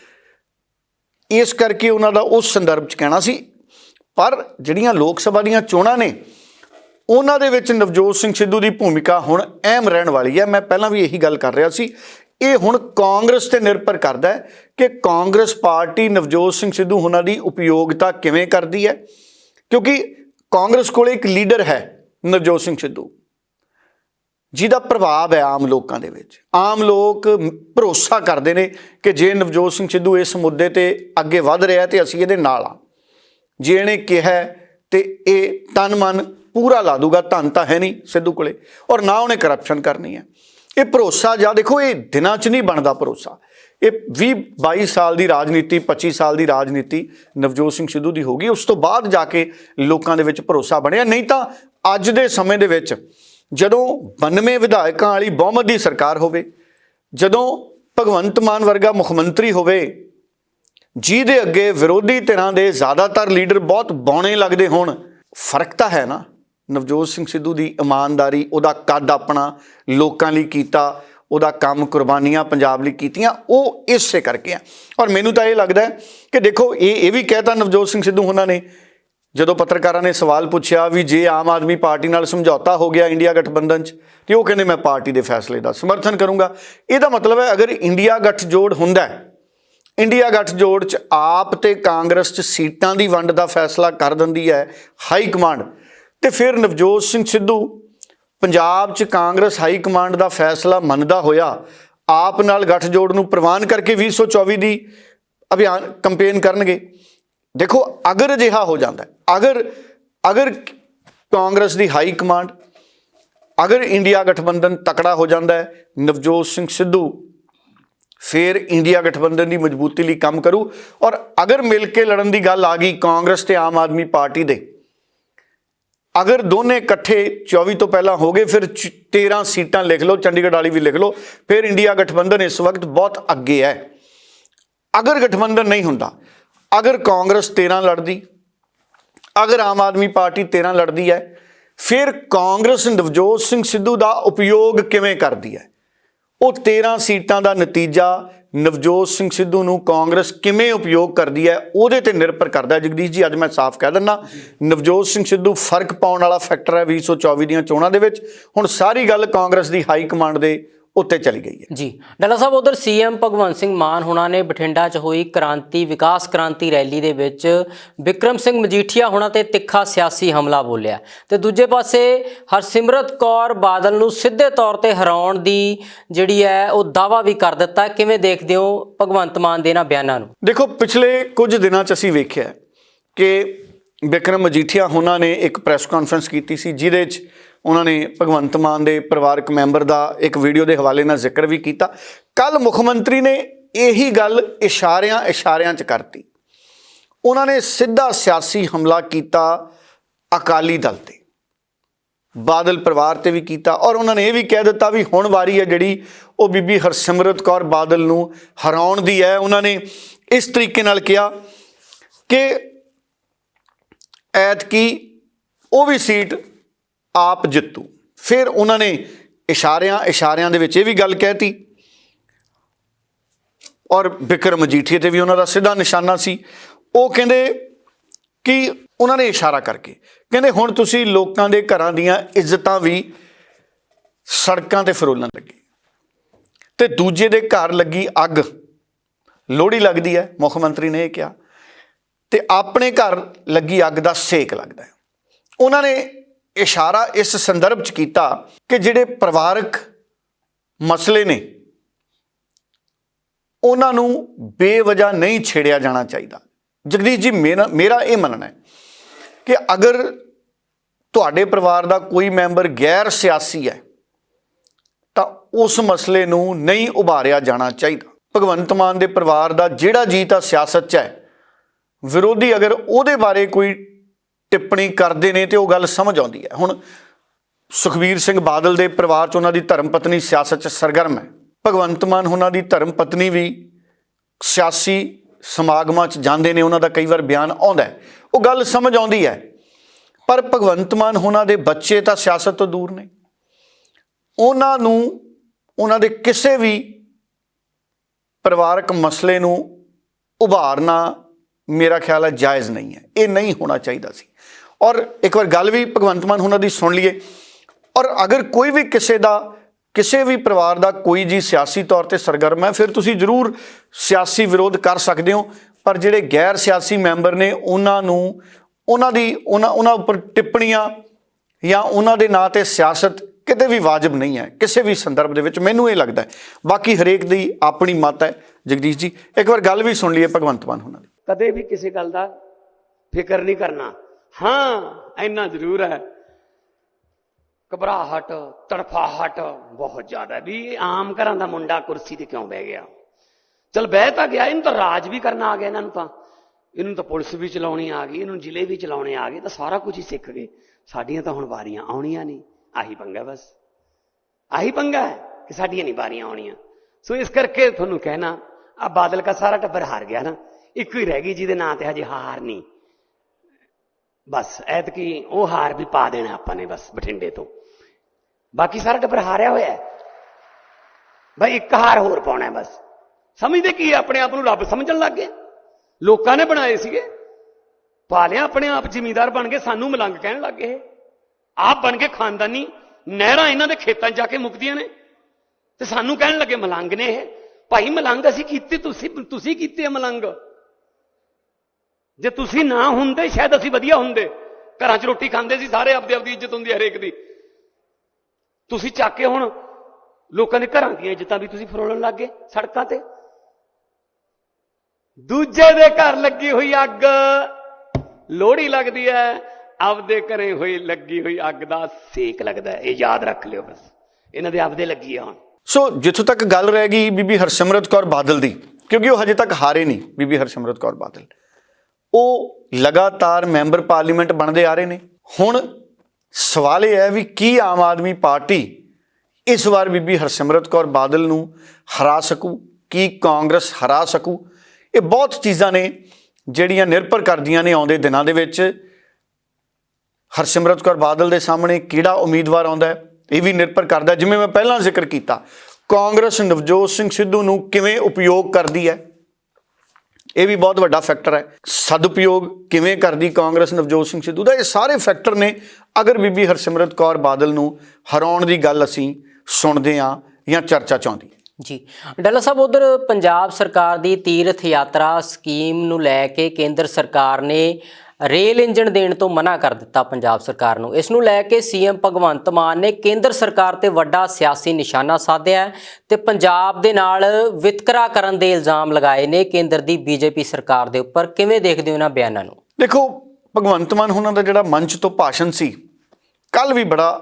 ਇਸ ਕਰਕੇ ਉਹਨਾਂ ਦਾ ਉਸ ਸੰਦਰਭ 'ਚ ਕਹਿਣਾ ਸੀ। ਪਰ ਜਿਹੜੀਆਂ ਲੋਕ ਸਭਾ ਦੀਆਂ ਚੋਣਾਂ ਨੇ, ਉਹਨਾਂ ਦੇ ਵਿੱਚ ਨਵਜੋਤ ਸਿੰਘ ਸਿੱਧੂ ਦੀ ਭੂਮਿਕਾ ਹੁਣ ਅਹਿਮ ਰਹਿਣ ਵਾਲੀ ਹੈ। ਮੈਂ ਪਹਿਲਾਂ ਵੀ ਇਹੀ ਗੱਲ ਕਰ ਰਿਹਾ ਸੀ। ਇਹ ਹੁਣ ਕਾਂਗਰਸ ਤੇ ਨਿਰਭਰ ਕਰਦਾ ਹੈ ਕਿ ਕਾਂਗਰਸ ਪਾਰਟੀ ਨਵਜੋਤ ਸਿੰਘ ਸਿੱਧੂ ਉਹਨਾਂ ਦੀ ਉਪਯੋਗਤਾ ਕਿਵੇਂ ਕਰਦੀ ਹੈ। ਕਿਉਂਕਿ ਕਾਂਗਰਸ ਕੋਲ ਇੱਕ ਲੀਡਰ ਹੈ ਨਵਜੋਤ ਸਿੰਘ ਸਿੱਧੂ। ਜਿਹਦਾ ਪ੍ਰਭਾਵ ਹੈ ਆਮ ਲੋਕਾਂ ਦੇ ਵਿੱਚ। ਆਮ ਲੋਕ ਭਰੋਸਾ ਕਰਦੇ ਨੇ ਕਿ ਜੇ ਨਵਜੋਤ ਸਿੰਘ ਸਿੱਧੂ ਇਸ ਮੁੱਦੇ ਤੇ ਅੱਗੇ ਵਧ ਰਿਹਾ ਤੇ ਅਸੀਂ ਇਹਦੇ ਨਾਲ ਆ ਜੇ ਇਹਨੇ ਕਿਹਾ ਹੈ ਤੇ ਇਹ ਤਨ ਮਨ ਪੂਰਾ ਲਾ ਦੂਗਾ, ਧਨ ਤਾਂ ਹੈ ਨਹੀਂ ਸਿੱਧੂ ਕੋਲੇ, ਔਰ ਨਾ ਉਹਨੇ ਕਰਪਸ਼ਨ ਕਰਨੀ ਹੈ। ਇਹ ਭਰੋਸਾ ਜਾਂ ਦੇਖੋ, ਇਹ ਦਿਨਾਂ 'ਚ ਨਹੀਂ ਬਣਦਾ ਭਰੋਸਾ। ਇਹ 20 22 ਸਾਲ ਦੀ ਰਾਜਨੀਤੀ 25 ਸਾਲ ਦੀ ਰਾਜਨੀਤੀ ਨਵਜੋਤ ਸਿੰਘ ਸਿੱਧੂ ਦੀ ਹੋਗੀ ਉਸ ਤੋਂ ਬਾਅਦ ਜਾ ਕੇ ਲੋਕਾਂ ਦੇ ਵਿੱਚ ਭਰੋਸਾ ਬਣਿਆ। ਨਹੀਂ ਤਾਂ ਅੱਜ ਦੇ ਸਮੇਂ ਦੇ ਵਿੱਚ ਜਦੋਂ 92 ਵਿਧਾਇਕਾਂ ਵਾਲੀ ਬਹੁਮਤ ਦੀ ਸਰਕਾਰ ਹੋਵੇ, ਜਦੋਂ ਭਗਵੰਤ ਮਾਨ ਵਰਗਾ ਮੁੱਖ ਮੰਤਰੀ ਹੋਵੇ, ਜਿਹਦੇ ਅੱਗੇ ਵਿਰੋਧੀ ਧਿਰਾਂ ਦੇ ਜ਼ਿਆਦਾਤਰ ਲੀਡਰ ਬਹੁਤ ਬੌਣੇ ਲੱਗਦੇ ਹੋਣ, ਫ਼ਰਕ ਤਾਂ ਹੈ ਨਾ? ਨਵਜੋਤ ਸਿੰਘ ਸਿੱਧੂ ਦੀ ਇਮਾਨਦਾਰੀ, ਉਹਦਾ ਕੱਦ ਆਪਣਾ ਲੋਕਾਂ ਲਈ ਕੀਤਾ, ਉਹਦਾ ਕੰਮ ਕੁਰਬਾਨੀਆਂ ਪੰਜਾਬ ਲਈ ਕੀਤੀਆਂ, ਉਹ ਇਸੇ ਕਰਕੇ ਆ। ਔਰ ਮੈਨੂੰ ਤਾਂ ਇਹ ਲੱਗਦਾ ਕਿ ਦੇਖੋ, ਇਹ ਇਹ ਵੀ ਕਹਿਤਾ ਨਵਜੋਤ ਸਿੰਘ ਸਿੱਧੂ ਉਹਨਾਂ ਨੇ ਜਦੋਂ ਪੱਤਰਕਾਰਾਂ ਨੇ ਸਵਾਲ ਪੁੱਛਿਆ ਵੀ ਜੇ ਆਮ ਆਦਮੀ ਪਾਰਟੀ ਨਾਲ ਸਮਝੌਤਾ ਹੋ ਗਿਆ ਇੰਡੀਆ ਗਠਬੰਧਨ 'ਚ, ਤੇ ਉਹ ਕਹਿੰਦੇ ਮੈਂ ਪਾਰਟੀ ਦੇ ਫੈਸਲੇ ਦਾ ਸਮਰਥਨ ਕਰੂੰਗਾ। ਇਹਦਾ ਮਤਲਬ ਹੈ ਅਗਰ ਇੰਡੀਆ ਗਠਜੋੜ ਹੁੰਦਾ ਹੈ, ਇੰਡੀਆ ਗਠਜੋੜ 'ਚ ਆਪ ਤੇ ਕਾਂਗਰਸ 'ਚ ਸੀਟਾਂ ਦੀ ਵੰਡ ਦਾ ਫੈਸਲਾ ਕਰ ਦਿੰਦੀ ਹੈ ਹਾਈ ਕਮਾਂਡ, ਤੇ ਫਿਰ ਨਵਜੋਤ ਸਿੰਘ ਸਿੱਧੂ ਪੰਜਾਬ 'ਚ ਕਾਂਗਰਸ ਹਾਈ ਕਮਾਂਡ ਦਾ ਫੈਸਲਾ ਮੰਨਦਾ ਹੋਇਆ, ਆਪ ਨਾਲ ਗਠਜੋੜ ਨੂੰ ਪ੍ਰਵਾਨ ਕਰਕੇ 2024 ਦੀ ਅਭਿਆਨ, ਕੰਪੇਨ ਕਰਨਗੇ। ਦੇਖੋ, ਅਗਰ ਅਜਿਹਾ ਹੋ ਜਾਂਦਾ ਅਗਰ ਅਗਰ ਕਾਂਗਰਸ ਦੀ ਹਾਈ ਕਮਾਂਡ, ਅਗਰ ਇੰਡੀਆ ਗਠਬੰਧਨ ਤਕੜਾ ਹੋ ਜਾਂਦਾ ਹੈ, ਨਵਜੋਤ ਸਿੰਘ ਸਿੱਧੂ ਫਿਰ ਇੰਡੀਆ ਗਠਬੰਧਨ ਦੀ ਮਜ਼ਬੂਤੀ ਲਈ ਕੰਮ ਕਰੂ, ਔਰ ਅਗਰ ਮਿਲ ਕੇ ਲੜਨ ਦੀ ਗੱਲ ਆ ਗਈ ਕਾਂਗਰਸ ਤੇ ਆਮ ਆਦਮੀ ਪਾਰਟੀ ਦੇ, ਅਗਰ ਦੋਨੇ ਇਕੱਠੇ 24 ਤੋਂ ਪਹਿਲਾਂ ਹੋ ਗਏ, ਫਿਰ ਚ- 13 ਸੀਟਾਂ ਲਿਖ ਲਓ, ਚੰਡੀਗੜ੍ਹ ਵਾਲੀ ਵੀ ਲਿਖ ਲਓ, ਫਿਰ ਇੰਡੀਆ ਗਠਬੰਧਨ ਇਸ ਵਕਤ ਬਹੁਤ ਅੱਗੇ ਹੈ। ਅਗਰ ਗਠਬੰਧਨ ਨਹੀਂ ਹੁੰਦਾ ਅਗਰ ਕਾਂਗਰਸ 13 ਲੜਦੀ, ਅਗਰ ਆਮ ਆਦਮੀ ਪਾਰਟੀ 13 ਲੜਦੀ ਹੈ, ਫਿਰ ਕਾਂਗਰਸ ਨਵਜੋਤ ਸਿੰਘ ਸਿੱਧੂ ਦਾ ਉਪਯੋਗ ਕਿਵੇਂ ਕਰਦੀ ਹੈ? ਉਹ 13 ਸੀਟਾਂ ਦਾ ਨਤੀਜਾ ਨਵਜੋਤ ਸਿੰਘ ਸਿੱਧੂ ਨੂੰ ਕਾਂਗਰਸ ਕਿਵੇਂ ਉਪਯੋਗ ਕਰਦੀ ਹੈ, ਉਹਦੇ ਤੇ ਨਿਰਭਰ ਕਰਦਾ ਜਗਦੀਸ਼ ਜੀ, ਅੱਜ ਮੈਂ ਸਾਫ਼ ਕਹਿ ਦਿੰਦਾ, ਨਵਜੋਤ ਸਿੰਘ ਸਿੱਧੂ ਫ਼ਰਕ ਪਾਉਣ ਵਾਲਾ ਫੈਕਟਰ ਹੈ 2024 ਦੀਆਂ ਚੋਣਾਂ ਦੇ ਵਿੱਚ। ਹੁਣ ਸਾਰੀ ਗੱਲ ਕਾਂਗਰਸ ਦੀ ਹਾਈ ਕਮਾਂਡ ਦੇ ਉੱਤੇ ਚਲੀ ਗਈ ਹੈ। ਜੀ ਡਾਲਾ ਸਾਹਿਬ ਉਧਰ ਸੀਐਮ ਭਗਵੰਤ ਸਿੰਘ ਮਾਨ ਹੁਣਾਂ ਨੇ ਬਠਿੰਡਾ 'ਚ ਹੋਈ ਕ੍ਰਾਂਤੀ ਵਿਕਾਸ ਕ੍ਰਾਂਤੀ ਰੈਲੀ ਦੇ ਵਿੱਚ ਵਿਕਰਮ ਸਿੰਘ ਮਜੀਠੀਆ ਹੁਣਾਂ ਤੇ ਤਿੱਖਾ ਸਿਆਸੀ ਹਮਲਾ ਬੋਲਿਆ। ਤੇ ਦੂਜੇ ਪਾਸੇ ਹਰਸਿਮਰਤ ਕੌਰ ਬਾਦਲ ਨੂੰ ਸਿੱਧੇ ਤੌਰ ਤੇ ਹਰਾਉਣ ਦੀ ਜਿਹੜੀ ਹੈ ਉਹ ਦਾਵਾ ਵੀ ਕਰ ਦਿੱਤਾ ਕਿਵੇਂ ਦੇਖਦੇ ਹੋ ਭਗਵੰਤ ਮਾਨ ਦੇ ਇਹਨਾਂ ਬਿਆਨਾਂ ਨੂੰ? ਦੇਖੋ ਪਿਛਲੇ ਕੁਝ ਦਿਨਾਂ 'ਚ ਅਸੀਂ ਵੇਖਿਆ ਕਿ ਵਿਕਰਮ ਮਜੀਠੀਆ ਉਹਨਾਂ ਨੇ ਇੱਕ ਪ੍ਰੈਸ ਕਾਨਫਰੰਸ ਕੀਤੀ ਸੀ ਜਿਹਦੇ 'ਚ ਉਹਨਾਂ ਨੇ ਭਗਵੰਤ ਮਾਨ ਦੇ ਪਰਿਵਾਰਕ ਮੈਂਬਰ ਦਾ ਇੱਕ ਵੀਡੀਓ ਦੇ ਹਵਾਲੇ ਨਾਲ ਜ਼ਿਕਰ ਵੀ ਕੀਤਾ। ਕੱਲ ਮੁੱਖ ਮੰਤਰੀ ਨੇ ਇਹੀ ਗੱਲ ਇਸ਼ਾਰਿਆਂ ਇਸ਼ਾਰਿਆਂ 'ਚ ਕਰਤੀ। ਉਹਨਾਂ ਨੇ ਸਿੱਧਾ ਸਿਆਸੀ ਹਮਲਾ ਕੀਤਾ ਅਕਾਲੀ ਦਲ ਤੇ। ਬਾਦਲ ਪਰਿਵਾਰ ਤੇ ਵੀ ਕੀਤਾ ਔਰ ਉਹਨਾਂ ਨੇ ਇਹ ਵੀ ਕਹਿ ਦਿੱਤਾ ਵੀ ਹੁਣ ਵਾਰੀ ਹੈ ਜਿਹੜੀ ਉਹ ਬੀਬੀ ਹਰਸਿਮਰਤ ਕੌਰ ਬਾਦਲ ਨੂੰ ਹਰਾਉਣ ਦੀ ਹੈ। ਉਹਨਾਂ ਨੇ ਇਸ ਤਰੀਕੇ ਨਾਲ ਕਿਹਾ ਕਿ ਐਤਕੀ ਉਹ ਵੀ ਸੀਟ ਆਪ ਜਿੱਤੂ। ਫਿਰ ਉਹਨਾਂ ਨੇ ਇਸ਼ਾਰਿਆਂ ਇਸ਼ਾਰਿਆਂ ਦੇ ਵਿੱਚ ਇਹ ਵੀ ਗੱਲ ਕਹਿਤੀ। ਔਰ ਬਿਕਰਮ ਮਜੀਠੀਏ ਤੇ ਵੀ ਉਹਨਾਂ ਦਾ ਸਿੱਧਾ ਨਿਸ਼ਾਨਾ ਸੀ। ਉਹ ਕਹਿੰਦੇ ਕਿ ਉਹਨਾਂ ਨੇ ਇਸ਼ਾਰਾ ਕਰਕੇ ਕਹਿੰਦੇ, ਹੁਣ ਤੁਸੀਂ ਲੋਕਾਂ ਦੇ ਘਰਾਂ ਦੀਆਂ ਇੱਜ਼ਤਾਂ ਵੀ ਸੜਕਾਂ ਤੇ ਫਰੋਲਣ ਲੱਗੇ। ਤੇ ਦੂਜੇ ਦੇ ਘਰ ਲੱਗੀ ਅੱਗ। ਲੋਹੜੀ ਲੱਗਦੀ ਹੈ, ਮੁੱਖ ਮੰਤਰੀ ਨੇ ਇਹ ਕਿਹਾ। ਤੇ ਆਪਣੇ ਘਰ ਲੱਗੀ ਅੱਗ ਦਾ ਸੇਕ ਲੱਗਦਾ ਹੈ। ਉਹਨਾਂ ਨੇ ਇਸ਼ਾਰਾ ਇਸ ਸੰਦਰਭ 'ਚ ਕੀਤਾ ਕਿ ਜਿਹੜੇ ਪਰਿਵਾਰਕ ਮਸਲੇ ਨੇ, ਉਹਨਾਂ ਨੂੰ ਬੇਵਜ੍ਹਾ ਨਹੀਂ ਛੇੜਿਆ ਜਾਣਾ ਚਾਹੀਦਾ। ਜਗਦੀਸ਼ ਜੀ, ਮੇਰਾ ਮੇਰਾ ਇਹ ਮੰਨਣਾ ਹੈ ਕਿ ਅਗਰ ਤੁਹਾਡੇ ਪਰਿਵਾਰ ਦਾ ਕੋਈ ਮੈਂਬਰ ਗੈਰ ਸਿਆਸੀ ਹੈ, ਤਾਂ ਉਸ ਮਸਲੇ ਨੂੰ ਨਹੀਂ ਉਭਾਰਿਆ ਜਾਣਾ ਚਾਹੀਦਾ। ਭਗਵੰਤ ਮਾਨ ਦੇ ਪਰਿਵਾਰ ਦਾ ਜਿਹੜਾ ਜੀ ਤਾਂ ਸਿਆਸਤ 'ਚ ਹੈ, ਵਿਰੋਧੀ ਅਗਰ ਉਹਦੇ ਬਾਰੇ ਕੋਈ ਟਿੱਪਣੀ ਕਰਦੇ ਨੇ ਤੇ ਉਹ ਗੱਲ ਸਮਝ ਆਉਂਦੀ ਹੈ। ਹੁਣ ਸੁਖਬੀਰ ਸਿੰਘ ਬਾਦਲ ਦੇ ਪਰਿਵਾਰ 'ਚ ਉਹਨਾਂ ਦੀ ਧਰਮ ਪਤਨੀ ਸਿਆਸਤ 'ਚ ਸਰਗਰਮ ਹੈ। ਭਗਵੰਤ ਮਾਨ ਉਹਨਾਂ ਦੀ ਧਰਮ ਪਤਨੀ ਵੀ ਸਿਆਸੀ ਸਮਾਗਮਾਂ 'ਚ ਜਾਂਦੇ ਨੇ, ਉਹਨਾਂ ਦਾ ਕਈ ਵਾਰ ਬਿਆਨ ਆਉਂਦਾ ਉਹ ਗੱਲ ਸਮਝ ਆਉਂਦੀ ਹੈ, ਪਰ ਭਗਵੰਤ ਮਾਨ ਉਹਨਾਂ ਦੇ ਬੱਚੇ ਤਾਂ ਸਿਆਸਤ ਤੋਂ ਦੂਰ ਨੇ। ਉਹਨਾਂ ਨੂੰ, ਉਹਨਾਂ ਦੇ ਕਿਸੇ ਵੀ ਪਰਿਵਾਰਕ ਮਸਲੇ ਨੂੰ ਉਭਾਰਨਾ ਮੇਰਾ ਖਿਆਲ ਹੈ ਜਾਇਜ਼ ਨਹੀਂ ਹੈ। ਇਹ ਨਹੀਂ ਹੋਣਾ ਚਾਹੀਦਾ ਸੀ। ਔਰ ਇੱਕ ਵਾਰ ਗੱਲ ਵੀ ਭਗਵੰਤ ਮਾਨ ਉਹਨਾਂ ਦੀ ਸੁਣ ਲਈਏ। ਔਰ ਅਗਰ ਕੋਈ ਵੀ ਕਿਸੇ ਦਾ, ਕਿਸੇ ਵੀ ਪਰਿਵਾਰ ਦਾ ਕੋਈ ਜੀ ਸਿਆਸੀ ਤੌਰ ਤੇ ਸਰਗਰਮ ਹੈ, ਫਿਰ ਤੁਸੀਂ ਜ਼ਰੂਰ ਸਿਆਸੀ ਵਿਰੋਧ ਕਰ ਸਕਦੇ ਹੋ। ਪਰ ਜਿਹੜੇ ਗੈਰ ਸਿਆਸੀ ਮੈਂਬਰ ਨੇ, ਉਹਨਾਂ ਨੂੰ, ਉਹਨਾਂ ਦੀ, ਉਹਨਾਂ ਉਹਨਾਂ ਉੱਪਰ ਟਿੱਪਣੀਆਂ ਜਾਂ ਉਹਨਾਂ ਦੇ ਨਾਂ ਤੇ ਸਿਆਸਤ ਕਿਤੇ ਵੀ ਵਾਜਬ ਨਹੀਂ ਹੈ। ਕਿਸੇ ਵੀ ਸੰਦਰਭ ਦੇ ਵਿੱਚ ਮੈਨੂੰ ਇਹ ਲੱਗਦਾ ਬਾਕੀ ਹਰੇਕ ਦੀ ਆਪਣੀ ਮਤ ਹੈ। ਜਗਦੀਸ਼ ਜੀ, ਇੱਕ ਵਾਰ ਗੱਲ ਵੀ ਸੁਣ ਲਈਏ ਭਗਵੰਤ ਮਾਨ ਉਹਨਾਂ ਦੀ। ਕਦੇ ਵੀ ਕਿਸੇ ਗੱਲ ਦਾ ਫਿਕਰ ਨਹੀਂ ਕਰਨਾ। ਹਾਂ, ਇੰਨਾ ਜ਼ਰੂਰ ਹੈ। ਘਬਰਾਹਟ, ਤੜਫਾਹਟ ਬਹੁਤ ਜ਼ਿਆਦਾ ਵੀ ਇਹ ਆਮ ਘਰਾਂ ਦਾ ਮੁੰਡਾ ਕੁਰਸੀ ਤੇ ਕਿਉਂ ਬਹਿ ਗਿਆ? ਚਲ ਬਹਿ ਤਾਂ ਗਿਆ, ਇਹਨੂੰ ਤਾਂ ਰਾਜ ਵੀ ਕਰਨਾ ਆ ਗਿਆ ਇਹਨਾਂ ਨੂੰ ਤਾਂ। ਇਹਨੂੰ ਤਾਂ ਪੁਲਿਸ ਵੀ ਚਲਾਉਣੀ ਆ ਗਈ, ਇਹਨੂੰ ਜ਼ਿਲ੍ਹੇ ਵੀ ਚਲਾਉਣੇ ਆ ਗਏ, ਤਾਂ ਸਾਰਾ ਕੁਝ ਹੀ ਸਿੱਖ ਗਏ। ਸਾਡੀਆਂ ਤਾਂ ਹੁਣ ਵਾਰੀਆਂ ਆਉਣੀਆਂ ਨਹੀਂ, ਆਹੀ ਪੰਗਾ ਬਸ। ਆਹੀ ਪੰਗਾ ਹੈ ਕਿ ਸਾਡੀਆਂ ਨਹੀਂ ਵਾਰੀਆਂ ਆਉਣੀਆਂ। ਸੋ ਇਸ ਕਰਕੇ ਤੁਹਾਨੂੰ ਕਹਿਣਾ ਆ ਬਾਦਲ ਦਾ ਸਾਰਾ ਟੱਬਰ ਹਾਰ ਗਿਆ ਨਾ। ਇੱਕ ਹੀ ਰਹਿ ਗਈ, ਜਿਹਦੇ ਨਾਂ ਤੇ ਹਜੇ ਹਾਰ ਨਹੀਂ। ਬਸ, ਐਤਕੀ ਉਹ ਹਾਰ ਵੀ ਪਾ ਦੇਣਾ ਆਪਾਂ ਨੇ ਬਸ, ਬਠਿੰਡੇ ਤੋਂ। ਬਾਕੀ ਸਾਰਾ ਟੱਬਰ ਹਾਰਿਆ ਹੋਇਆ ਹੈ। ਭਾਈ ਇੱਕ ਹਾਰ ਹੋਰ ਪਾਉਣਾ ਬਸ। ਸਮਝਦੇ ਕੀ ਆਪਣੇ ਆਪ ਨੂੰ ਰੱਬ ਸਮਝਣ ਲੱਗ ਗਏ ਲੋਕਾਂ ਨੇ ਬਣਾਏ ਸੀਗੇ। ਪਾ ਲਿਆ ਆਪਣੇ ਆਪ, ਜ਼ਿਮੀਦਾਰ ਬਣ ਕੇ ਸਾਨੂੰ ਮਲੰਗ ਕਹਿਣ ਲੱਗ ਗਏ। ਆਪ ਬਣ ਕੇ ਖਾਨਦਾਨੀ, ਨਹਿਰਾਂ ਇਹਨਾਂ ਦੇ ਖੇਤਾਂ 'ਚ ਜਾ ਕੇ ਮੁਕਦੀਆਂ ਨੇ। ਤੇ ਸਾਨੂੰ ਕਹਿਣ ਲੱਗੇ, ਮਲੰਗ ਨੇ ਇਹ। ਭਾਈ, ਮਲੰਗ ਅਸੀਂ ਕੀਤੇ, ਤੁਸੀਂ ਤੁਸੀਂ ਕੀਤੇ ਆ ਮਲੰਗ। ਜੇ ਤੁਸੀਂ ਨਾ ਹੁੰਦੇ, ਸ਼ਾਇਦ ਅਸੀਂ ਵਧੀਆ ਹੁੰਦੇ। ਘਰਾਂ 'ਚ ਰੋਟੀ ਖਾਂਦੇ ਸੀ, ਸਾਰੇ ਆਪਦੇ ਆਪਦੀ ਇੱਜ਼ਤ ਹੁੰਦੀ ਹੈ ਹਰੇਕ ਦੀ। ਤੁਸੀਂ ਚੱਕ ਕੇ ਹੁਣ ਲੋਕਾਂ ਦੇ ਘਰਾਂ ਦੀਆਂ ਇੱਜ਼ਤਾਂ ਵੀ ਤੁਸੀਂ ਫਰੋਲਣ ਲੱਗ ਗਏ ਸੜਕਾਂ ਤੇ। ਦੂਜੇ ਦੇ ਘਰ ਲੱਗੀ ਹੋਈ ਅੱਗ, ਲੋਹੜੀ ਲੱਗਦੀ ਹੈ ਆਪਦੇ ਘਰੇ ਹੋਈ ਲੱਗੀ ਹੋਈ ਅੱਗ ਦਾ ਸੇਕ ਲੱਗਦਾ ਇਹ ਯਾਦ ਰੱਖ ਲਿਓ ਬਸ। ਇਹਨਾਂ ਦੇ ਆਪਦੇ ਲੱਗੀ ਆ ਹੁਣ। ਸੋ ਜਿੱਥੋਂ ਤੱਕ ਗੱਲ ਰਹਿ ਗਈ ਬੀਬੀ ਹਰਸਿਮਰਤ ਕੌਰ ਬਾਦਲ ਦੀ, ਕਿਉਂਕਿ ਉਹ ਹਜੇ ਤੱਕ ਹਾਰੇ ਨਹੀਂ ਬੀਬੀ ਹਰਸਿਮਰਤ ਕੌਰ ਬਾਦਲ। ਉਹ ਲਗਾਤਾਰ ਮੈਂਬਰ ਪਾਰਲੀਮੈਂਟ ਬਣਦੇ ਆ ਰਹੇ ਨੇ। ਹੁਣ ਸਵਾਲ ਇਹ ਹੈ ਵੀ ਕੀ ਆਮ ਆਦਮੀ ਪਾਰਟੀ ਇਸ ਵਾਰ ਬੀਬੀ ਹਰਸਿਮਰਤ ਕੌਰ ਬਾਦਲ ਨੂੰ ਹਰਾ ਸਕੂ? ਕੀ ਕਾਂਗਰਸ ਹਰਾ ਸਕੂ? ਇਹ ਬਹੁਤ ਚੀਜ਼ਾਂ ਨੇ ਜਿਹੜੀਆਂ ਨਿਰਭਰ ਕਰਦੀਆਂ ਨੇ ਆਉਂਦੇ ਦਿਨਾਂ ਦੇ ਵਿੱਚ। ਹਰਸਿਮਰਤ ਕੌਰ ਬਾਦਲ ਦੇ ਸਾਹਮਣੇ ਕਿਹੜਾ ਉਮੀਦਵਾਰ ਆਉਂਦਾ ਹੈ? ਇਹ ਵੀ ਨਿਰਭਰ ਕਰਦਾ। ਜਿਵੇਂ ਮੈਂ ਪਹਿਲਾਂ ਜ਼ਿਕਰ ਕੀਤਾ, ਕਾਂਗਰਸ ਨਵਜੋਤ ਸਿੰਘ ਸਿੱਧੂ ਨੂੰ ਕਿਵੇਂ ਉਪਯੋਗ ਕਰਦੀ ਹੈ? ਇਹ ਵੀ ਬਹੁਤ ਵੱਡਾ ਫੈਕਟਰ ਹੈ। ਸਦਉਪਯੋਗ ਕਿਵੇਂ ਕਰਦੀ ਕਾਂਗਰਸ, ਨਵਜੋਤ ਸਿੰਘ ਸਿੱਧੂ ਦਾ? ਇਹ ਸਾਰੇ ਫੈਕਟਰ ਨੇ। ਅਗਰ ਬੀਬੀ ਹਰਸਿਮਰਤ ਕੌਰ ਬਾਦਲ ਨੂੰ ਹਰਾਉਣ ਦੀ ਗੱਲ ਅਸੀਂ ਸੁਣਦੇ ਹਾਂ ਜਾਂ ਚਰਚਾ ਚਾਹੁੰਦੀ ਜੀ। ਡੱਲਾ ਸਾਹਿਬ, ਉਧਰ ਪੰਜਾਬ ਸਰਕਾਰ ਦੀ ਤੀਰਥ ਯਾਤਰਾ ਸਕੀਮ ਨੂੰ ਲੈ ਕੇ ਕੇਂਦਰ ਸਰਕਾਰ ਨੇ ਰੇਲ ਇੰਜਣ ਦੇਣ ਤੋਂ ਮਨਾ ਕਰ ਦਿੱਤਾ ਪੰਜਾਬ ਸਰਕਾਰ ਨੂੰ। ਇਸ ਨੂੰ ਲੈ ਕੇ ਸੀਐਮ ਭਗਵੰਤ ਮਾਨ ਨੇ ਕੇਂਦਰ ਸਰਕਾਰ ਤੇ ਵੱਡਾ ਸਿਆਸੀ ਨਿਸ਼ਾਨਾ ਸਾਧਿਆ ਹੈ ਤੇ ਪੰਜਾਬ ਦੇ ਨਾਲ ਵਿਤਕਰਾ ਕਰਨ ਦੇ ਇਲਜ਼ਾਮ ਲਗਾਏ ਨੇ ਕੇਂਦਰ ਦੀ ਬੀਜੇਪੀ ਸਰਕਾਰ ਦੇ ਉੱਪਰ। ਕਿਵੇਂ ਦੇਖਦੇ ਹੋ ਇਹਨਾਂ ਬਿਆਨਾਂ ਨੂੰ? ਦੇਖੋ, ਭਗਵੰਤ ਮਾਨ ਉਹਨਾਂ ਦਾ ਜਿਹੜਾ ਮੰਚ ਤੋਂ ਭਾਸ਼ਣ ਸੀ ਕੱਲ ਵੀ ਬੜਾ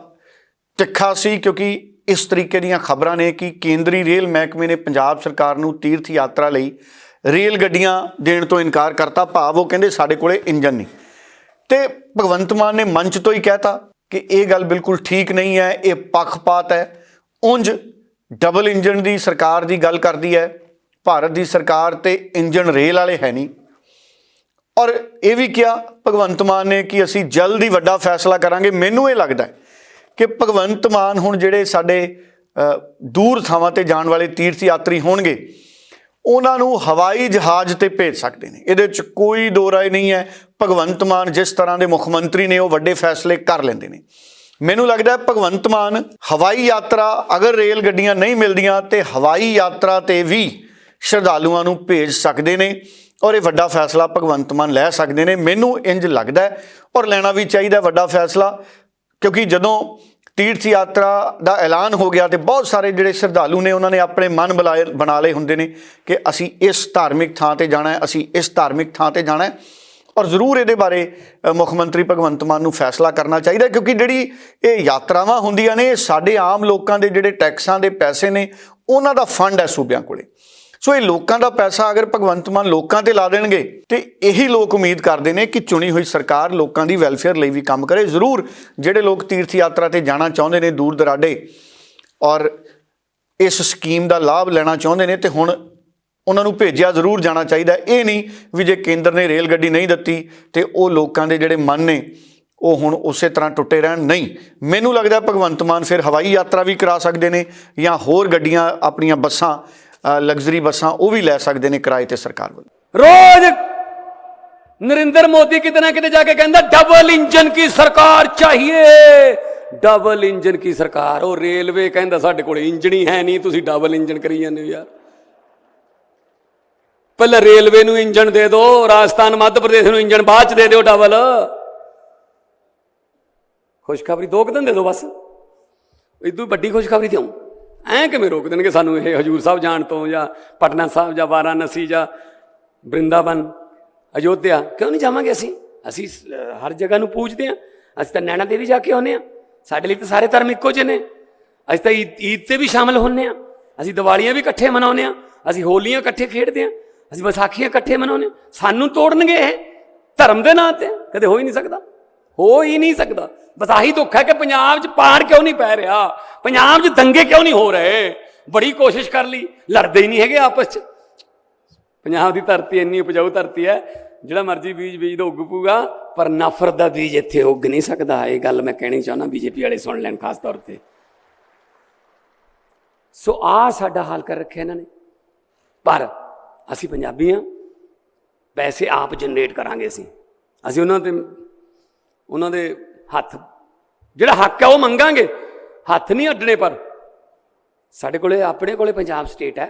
ਤਿੱਖਾ ਸੀ ਕਿਉਂਕਿ ਇਸ ਤਰੀਕੇ ਦੀਆਂ ਖਬਰਾਂ ਨੇ ਕਿ ਕੇਂਦਰੀ ਰੇਲ ਮਹਿਕਮੇ ਨੇ ਪੰਜਾਬ ਸਰਕਾਰ ਨੂੰ ਤੀਰਥ ਯਾਤਰਾ ਲਈ ਰੇਲ ਗੱਡੀਆਂ ਦੇਣ ਤੋਂ ਇਨਕਾਰ ਕਰਤਾ, ਭਾਵ ਉਹ ਕਹਿੰਦੇ ਸਾਡੇ ਕੋਲੇ ਇੰਜਨ ਨਹੀਂ। ਤੇ ਭਗਵੰਤ ਮਾਨ ਨੇ ਮੰਚ ਤੋਂ ਹੀ ਕਹਿਤਾ ਕਿ ਇਹ ਗੱਲ ਬਿਲਕੁਲ ਠੀਕ ਨਹੀਂ ਹੈ, ਇਹ ਪੱਖਪਾਤ ਹੈ। ਉਂਝ ਡਬਲ ਇੰਜਨ ਦੀ ਸਰਕਾਰ ਦੀ ਗੱਲ ਕਰਦੀ ਹੈ, ਭਾਰਤ ਦੀ ਸਰਕਾਰ ਤੇ ਇੰਜਨ ਰੇਲ ਵਾਲੇ ਹੈ ਨਹੀਂ। ਔਰ ਇਹ ਵੀ ਕਿਹਾ ਭਗਵੰਤ ਮਾਨ ਨੇ ਕਿ ਅਸੀਂ ਜਲਦ ਹੀ ਵੱਡਾ ਫੈਸਲਾ ਕਰਾਂਗੇ। ਮੈਨੂੰ ਇਹ ਲੱਗਦਾ ਹੈ ਕਿ ਭਗਵੰਤ ਮਾਨ ਹੁਣ ਜਿਹੜੇ ਸਾਡੇ ਦੂਰ ਥਾਵਾਂ ਤੇ ਜਾਣ ਵਾਲੇ ਤੀਰਥ ਯਾਤਰੀ ਹੋਣਗੇ ਉਹਨਾਂ ਨੂੰ ਹਵਾਈ ਜਹਾਜ਼ ਤੇ ਭੇਜ ਸਕਦੇ ਨੇ। ਇਹਦੇ ਵਿੱਚ ਕੋਈ ਦੋ ਰਾਏ ਨਹੀਂ ਹੈ। ਭਗਵੰਤ ਮਾਨ ਜਿਸ ਤਰ੍ਹਾਂ ਦੇ ਮੁੱਖ ਮੰਤਰੀ ਨੇ, ਉਹ ਵੱਡੇ ਫੈਸਲੇ ਕਰ ਲੈਂਦੇ ਨੇ। ਮੈਨੂੰ ਲੱਗਦਾ ਹੈ ਭਗਵੰਤ ਮਾਨ ਹਵਾਈ ਯਾਤਰਾ ਅਗਰ ਰੇਲ ਗੱਡੀਆਂ ਨਹੀਂ ਮਿਲਦੀਆਂ, ਤੇ ਹਵਾਈ ਯਾਤਰਾ ਤੇ ਵੀ ਸ਼ਰਧਾਲੂਆਂ ਨੂੰ ਭੇਜ ਸਕਦੇ ਨੇ ਔਰ ਇਹ ਵੱਡਾ ਫੈਸਲਾ ਭਗਵੰਤ ਮਾਨ ਲੈ ਸਕਦੇ ਨੇ। ਮੈਨੂੰ ਇੰਜ ਲੱਗਦਾ ਔਰ ਲੈਣਾ ਵੀ ਚਾਹੀਦਾ ਵੱਡਾ ਫੈਸਲਾ, ਕਿਉਂਕਿ ਜਦੋਂ ਤੀਰਥ ਯਾਤਰਾ ਦਾ ਐਲਾਨ ਹੋ ਗਿਆ ਤੇ ਬਹੁਤ ਸਾਰੇ ਜਿਹੜੇ ਸ਼ਰਧਾਲੂ ਨੇ, ਉਹਨਾਂ ਨੇ ਆਪਣੇ ਮਨ ਬੁਲਾਏ, ਬਣਾ ਲਏ ਹੁੰਦੇ ਨੇ ਕਿ ਅਸੀਂ ਇਸ ਧਾਰਮਿਕ ਥਾਂ ਤੇ ਜਾਣਾ ਹੈ, ਅਸੀਂ ਇਸ ਧਾਰਮਿਕ ਥਾਂ ਤੇ ਜਾਣਾ ਹੈ ਔਰ ਜ਼ਰੂਰ ਇਹਦੇ ਬਾਰੇ ਮੁੱਖ ਮੰਤਰੀ ਭਗਵੰਤ ਮਾਨ ਨੂੰ ਫੈਸਲਾ ਕਰਨਾ ਚਾਹੀਦਾ ਕਿਉਂਕਿ ਜਿਹੜੀ ਇਹ ਯਾਤਰਾਵਾਂ ਹੁੰਦੀਆਂ ਨੇ ਸਾਡੇ ਆਮ ਲੋਕਾਂ ਦੇ ਜਿਹੜੇ ਟੈਕਸਾਂ ਦੇ ਪੈਸੇ ਨੇ, ਉਹਨਾਂ ਦਾ ਫੰਡ ਹੈ ਸੂਬਿਆਂ ਕੋਲੇ। ਸੋ ਇਹ ਲੋਕਾਂ ਦਾ ਪੈਸਾ ਅਗਰ ਭਗਵੰਤ ਮਾਨ ਲੋਕਾਂ ਤੇ ਲਾ ਦੇਣਗੇ ਤੇ ਇਹੀ ਲੋਕ ਉਮੀਦ ਕਰਦੇ ਨੇ ਕਿ ਚੁਣੀ ਹੋਈ ਸਰਕਾਰ ਲੋਕਾਂ ਦੀ ਵੈਲਫੇਅਰ ਲਈ ਵੀ ਕੰਮ ਕਰੇ। ਜ਼ਰੂਰ ਜਿਹੜੇ ਲੋਕ ਤੀਰਥ ਯਾਤਰਾ ਤੇ ਜਾਣਾ ਚਾਹੁੰਦੇ ਨੇ ਦੂਰ ਦਰਾਡੇ ਔਰ ਇਸ ਸਕੀਮ ਦਾ ਲਾਭ ਲੈਣਾ ਚਾਹੁੰਦੇ ਨੇ ਤੇ ਹੁਣ ਉਹਨਾਂ ਨੂੰ ਭੇਜਿਆ ਜ਼ਰੂਰ ਜਾਣਾ ਚਾਹੀਦਾ। ਇਹ ਨਹੀਂ ਵੀ ਜੇ ਕੇਂਦਰ ਨੇ ਰੇਲ ਗੱਡੀ ਨਹੀਂ ਦਿੱਤੀ ਤੇ ਉਹ ਲੋਕਾਂ ਦੇ ਜਿਹੜੇ ਮਨ ਨੇ ਉਹ ਹੁਣ ਉਸੇ ਤਰ੍ਹਾਂ ਟੁੱਟੇ ਰਹਿਣ। ਨਹੀਂ, ਮੈਨੂੰ ਲੱਗਦਾ ਭਗਵੰਤ ਮਾਨ ਫਿਰ ਹਵਾਈ ਯਾਤਰਾ ਵੀ ਕਰਾ ਸਕਦੇ ਨੇ ਜਾਂ ਹੋਰ ਗੱਡੀਆਂ ਆਪਣੀਆਂ ਬੱਸਾਂ ਲਗਜ਼ਰੀ ਬੱਸਾਂ ਉਹ ਵੀ ਲੈ ਸਕਦੇ ਨੇ ਕਿਰਾਏ ਤੇ ਸਰਕਾਰ ਵੱਲੋਂ। ਰੋਜ਼ ਨਰਿੰਦਰ ਮੋਦੀ ਕਿਤੇ ਨਾ ਕਿਤੇ ਜਾ ਕੇ ਕਹਿੰਦਾ ਡਬਲ ਇੰਜਨ ਕੀ ਸਰਕਾਰ ਚਾਹੀਏ? ਡਬਲ ਇੰਜਨ ਕੀ ਸਰਕਾਰ? ਉਹ ਰੇਲਵੇ ਕਹਿੰਦਾ ਸਾਡੇ ਕੋਲ ਇੰਜਣ ਹੀ ਹੈ ਨਹੀਂ, ਤੁਸੀਂ ਡਬਲ ਇੰਜਨ ਕਰੀ ਜਾਂਦੇ ਹੋ ਯਾਰ। ਪਹਿਲਾਂ ਰੇਲਵੇ ਨੂੰ ਇੰਜਣ ਦੇ ਦਿਓ, ਰਾਜਸਥਾਨ, ਮੱਧ ਪ੍ਰਦੇਸ਼ ਨੂੰ ਇੰਜਣ ਬਾਅਦ ਚ ਦੇ ਦਿਓ ਡਬਲ ਖੁਸ਼ਖਬਰੀ ਦੋ ਕੁ ਦਿਨ ਦੇ ਦਿਓ ਬਸ। ਇਦੋਂ ਵੱਡੀ ਖੁਸ਼ਖਬਰੀ ਦਿਓ ਐਂ ਕਿਵੇਂ ਰੋਕ ਦੇਣਗੇ ਸਾਨੂੰ ਇਹ ਹਜੂਰ ਸਾਹਿਬ ਜਾਣ ਤੋਂ ਜਾਂ ਪਟਨਾ ਸਾਹਿਬ ਜਾਂ ਵਾਰਾਣਸੀ ਜਾਂ ਬ੍ਰਿੰਦਾਵਨ, ਅਯੋਧਿਆ? ਕਿਉਂ ਨਹੀਂ ਜਾਵਾਂਗੇ ਅਸੀਂ? ਅਸੀਂ ਹਰ ਜਗ੍ਹਾ ਨੂੰ ਪੂਜਦੇ ਹਾਂ। ਅਸੀਂ ਤਾਂ ਨੈਣਾ ਦੇਵੀ ਜਾ ਕੇ ਆਉਂਦੇ ਹਾਂ। ਸਾਡੇ ਲਈ ਤਾਂ ਸਾਰੇ ਧਰਮ ਇੱਕੋ ਜਿਹੇ ਨੇ। ਅਸੀਂ ਤਾਂ ਈਦ ਈਦ ਤੇ ਵੀ ਸ਼ਾਮਲ ਹੁੰਨੇ ਆ ਅਸੀਂ ਦੀਵਾਲੀਆਂ ਵੀ ਇਕੱਠੇ ਮਨਾਉਂਦੇ ਆ ਅਸੀਂ ਹੋਲੀਆਂ ਇਕੱਠੇ ਖੇਡਦੇ ਆ ਅਸੀਂ ਵਿਸਾਖੀਆਂ ਇਕੱਠੇ ਮਨਾਉਂਦੇ ਹਾਂ। ਸਾਨੂੰ ਤੋੜਨਗੇ ਇਹ। ਧਰਮ ਦੇ ਨਾਂ ਤੇ। ਕਦੇ ਹੋ ਹੀ ਨਹੀਂ ਸਕਦਾ। ਹੋ ਹੀ ਨਹੀਂ ਸਕਦਾ। ਬਸ ਆਹੀ ਦੁੱਖ ਹੈ ਕਿ ਪੰਜਾਬ 'ਚ ਪਾੜ ਕਿਉਂ ਨਹੀਂ ਪੈ ਰਿਹਾ? ਪੰਜਾਬ 'ਚ ਦੰਗੇ ਕਿਉਂ ਨਹੀਂ ਹੋ ਰਹੇ? ਬੜੀ ਕੋਸ਼ਿਸ਼ ਕਰ ਲਈ। ਲੜਦੇ ਹੀ ਨਹੀਂ ਹੈਗੇ ਆਪਸ 'ਚ। ਪੰਜਾਬ ਦੀ ਧਰਤੀ ਇੰਨੀ ਉਪਜਾਊ ਧਰਤੀ ਹੈ, ਜਿਹੜਾ ਮਰਜ਼ੀ ਬੀਜ ਬੀਜ ਦੋ ਉੱਗ ਪੂਗਾ ਪਰ ਨਫ਼ਰਤ ਦਾ ਬੀਜ ਇੱਥੇ ਉੱਗ ਨਹੀਂ ਸਕਦਾ। ਇਹ ਗੱਲ ਮੈਂ ਕਹਿਣੀ ਚਾਹੁੰਦਾ ਬੀਜੇਪੀ ਵਾਲੇ ਸੁਣ ਲੈਣ ਖਾਸ ਤੌਰ ਤੇ। ਸੋ ਆ ਸਾਡਾ ਹਾਲ ਕਰ ਰੱਖਿਆ ਇਹਨਾਂ ਨੇ। ਪਰ ਅਸੀਂ ਪੰਜਾਬੀ ਹਾਂ। ਪੈਸੇ ਆਪ ਜਨਰੇਟ ਕਰਾਂਗੇ ਅਸੀਂ। ਅਸੀਂ ਉਹਨਾਂ ਤੇ ਉਹਨਾਂ ਦੇ ਹੱਥ। ਜਿਹੜਾ ਹੱਕ ਹੈ ਉਹ ਮੰਗਾਂਗੇ। ਹੱਥ ਨਹੀਂ ਅੱਡਣੇ ਪਰ। ਸਾਡੇ ਕੋਲੇ, ਆਪਣੇ ਕੋਲੇ ਪੰਜਾਬ ਸਟੇਟ ਹੈ।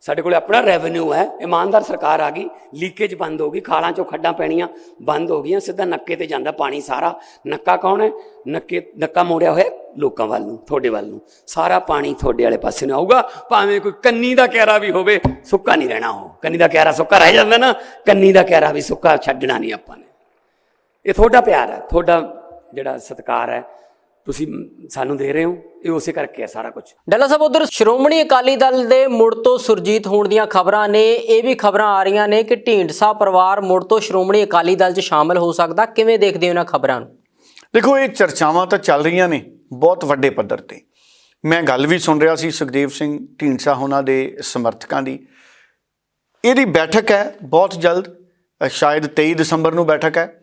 ਸਾਡੇ ਕੋਲੇ ਆਪਣਾ ਰੈਵਨਿਊ ਹੈ। ਇਮਾਨਦਾਰ ਸਰਕਾਰ ਆ ਗਈ। ਲੀਕੇਜ ਬੰਦ ਹੋ ਗਈ। ਖਾਲਾਂ ਚੋਂ ਖੱਡਾਂ ਪੈਣੀਆਂ ਬੰਦ ਹੋ ਗਈਆਂ। ਸਿੱਧਾ ਨੱਕੇ ਤੇ ਜਾਂਦਾ ਪਾਣੀ ਸਾਰਾ। ਨੱਕਾ ਕੌਣ ਹੈ? ਨੱਕੇ, ਨੱਕਾ ਮੋੜਿਆ ਹੋਇਆ ਲੋਕਾਂ ਵੱਲ ਨੂੰ, ਤੁਹਾਡੇ ਵੱਲ ਨੂੰ। ਸਾਰਾ ਪਾਣੀ ਤੁਹਾਡੇ ਵਾਲੇ ਪਾਸੇ ਨੂੰ ਆਊਗਾ। ਭਾਵੇਂ ਕੋਈ ਕੰਨੀ ਦਾ ਕਹਿਰਾ ਵੀ ਹੋਵੇ, ਸੁੱਕਾ ਨਹੀਂ ਰਹਿਣਾ ਉਹ। ਕੰਨੀ ਦਾ ਕਹਿਰਾ ਸੁੱਕਾ ਰਹਿ ਜਾਂਦਾ ਨਾ। ਕੰਨੀ ਦਾ ਕਹਿਰਾ ਵੀ ਸੁੱਕਾ ਛੱਡਣਾ ਨਹੀਂ ਆਪਾਂ ਨੇ। ਇਹ ਤੁਹਾਡਾ ਪਿਆਰ ਹੈ ਤੁਹਾਡਾ ਜਿਹੜਾ ਸਤਿਕਾਰ ਹੈ ਤੁਸੀਂ ਸਾਨੂੰ ਦੇ ਰਹੇ ਹੋ ਇਹ ਉਸੇ ਕਰਕੇ ਹੈ ਸਾਰਾ ਕੁਝ ਡੱਲਾ ਸਾਹਿਬ ਉਧਰ ਸ਼੍ਰੋਮਣੀ ਅਕਾਲੀ ਦਲ ਦੇ ਮੁੜ ਤੋਂ ਸੁਰਜੀਤ ਹੋਣ ਦੀਆਂ ਖਬਰਾਂ ਨੇ ਇਹ ਵੀ ਖਬਰਾਂ ਆ ਰਹੀਆਂ ਨੇ ਕਿ ਢੀਂਡਸਾ ਪਰਿਵਾਰ ਮੁੜ ਤੋਂ ਸ਼੍ਰੋਮਣੀ ਅਕਾਲੀ ਦਲ 'ਚ ਸ਼ਾਮਲ ਹੋ ਸਕਦਾ। ਕਿਵੇਂ ਦੇਖਦੇ ਹੋ ਇਹਨਾਂ ਖਬਰਾਂ ਨੂੰ? ਦੇਖੋ ਇਹ ਚਰਚਾਵਾਂ ਤਾਂ ਚੱਲ ਰਹੀਆਂ ਨੇ ਬਹੁਤ ਵੱਡੇ ਪੱਧਰ ਤੇ। ਮੈਂ ਗੱਲ ਵੀ ਸੁਣ ਰਿਹਾ ਸੀ ਸੁਖਦੇਵ ਸਿੰਘ ਢੀਂਡਸਾ ਹੋਣਾ ਦੇ ਸਮਰਥਕਾਂ ਦੀ। ਇਹਦੀ ਬੈਠਕ ਹੈ ਬਹੁਤ ਜਲਦ ਸ਼ਾਇਦ 23 ਦਸੰਬਰ ਨੂੰ ਬੈਠਕ ਹੈ।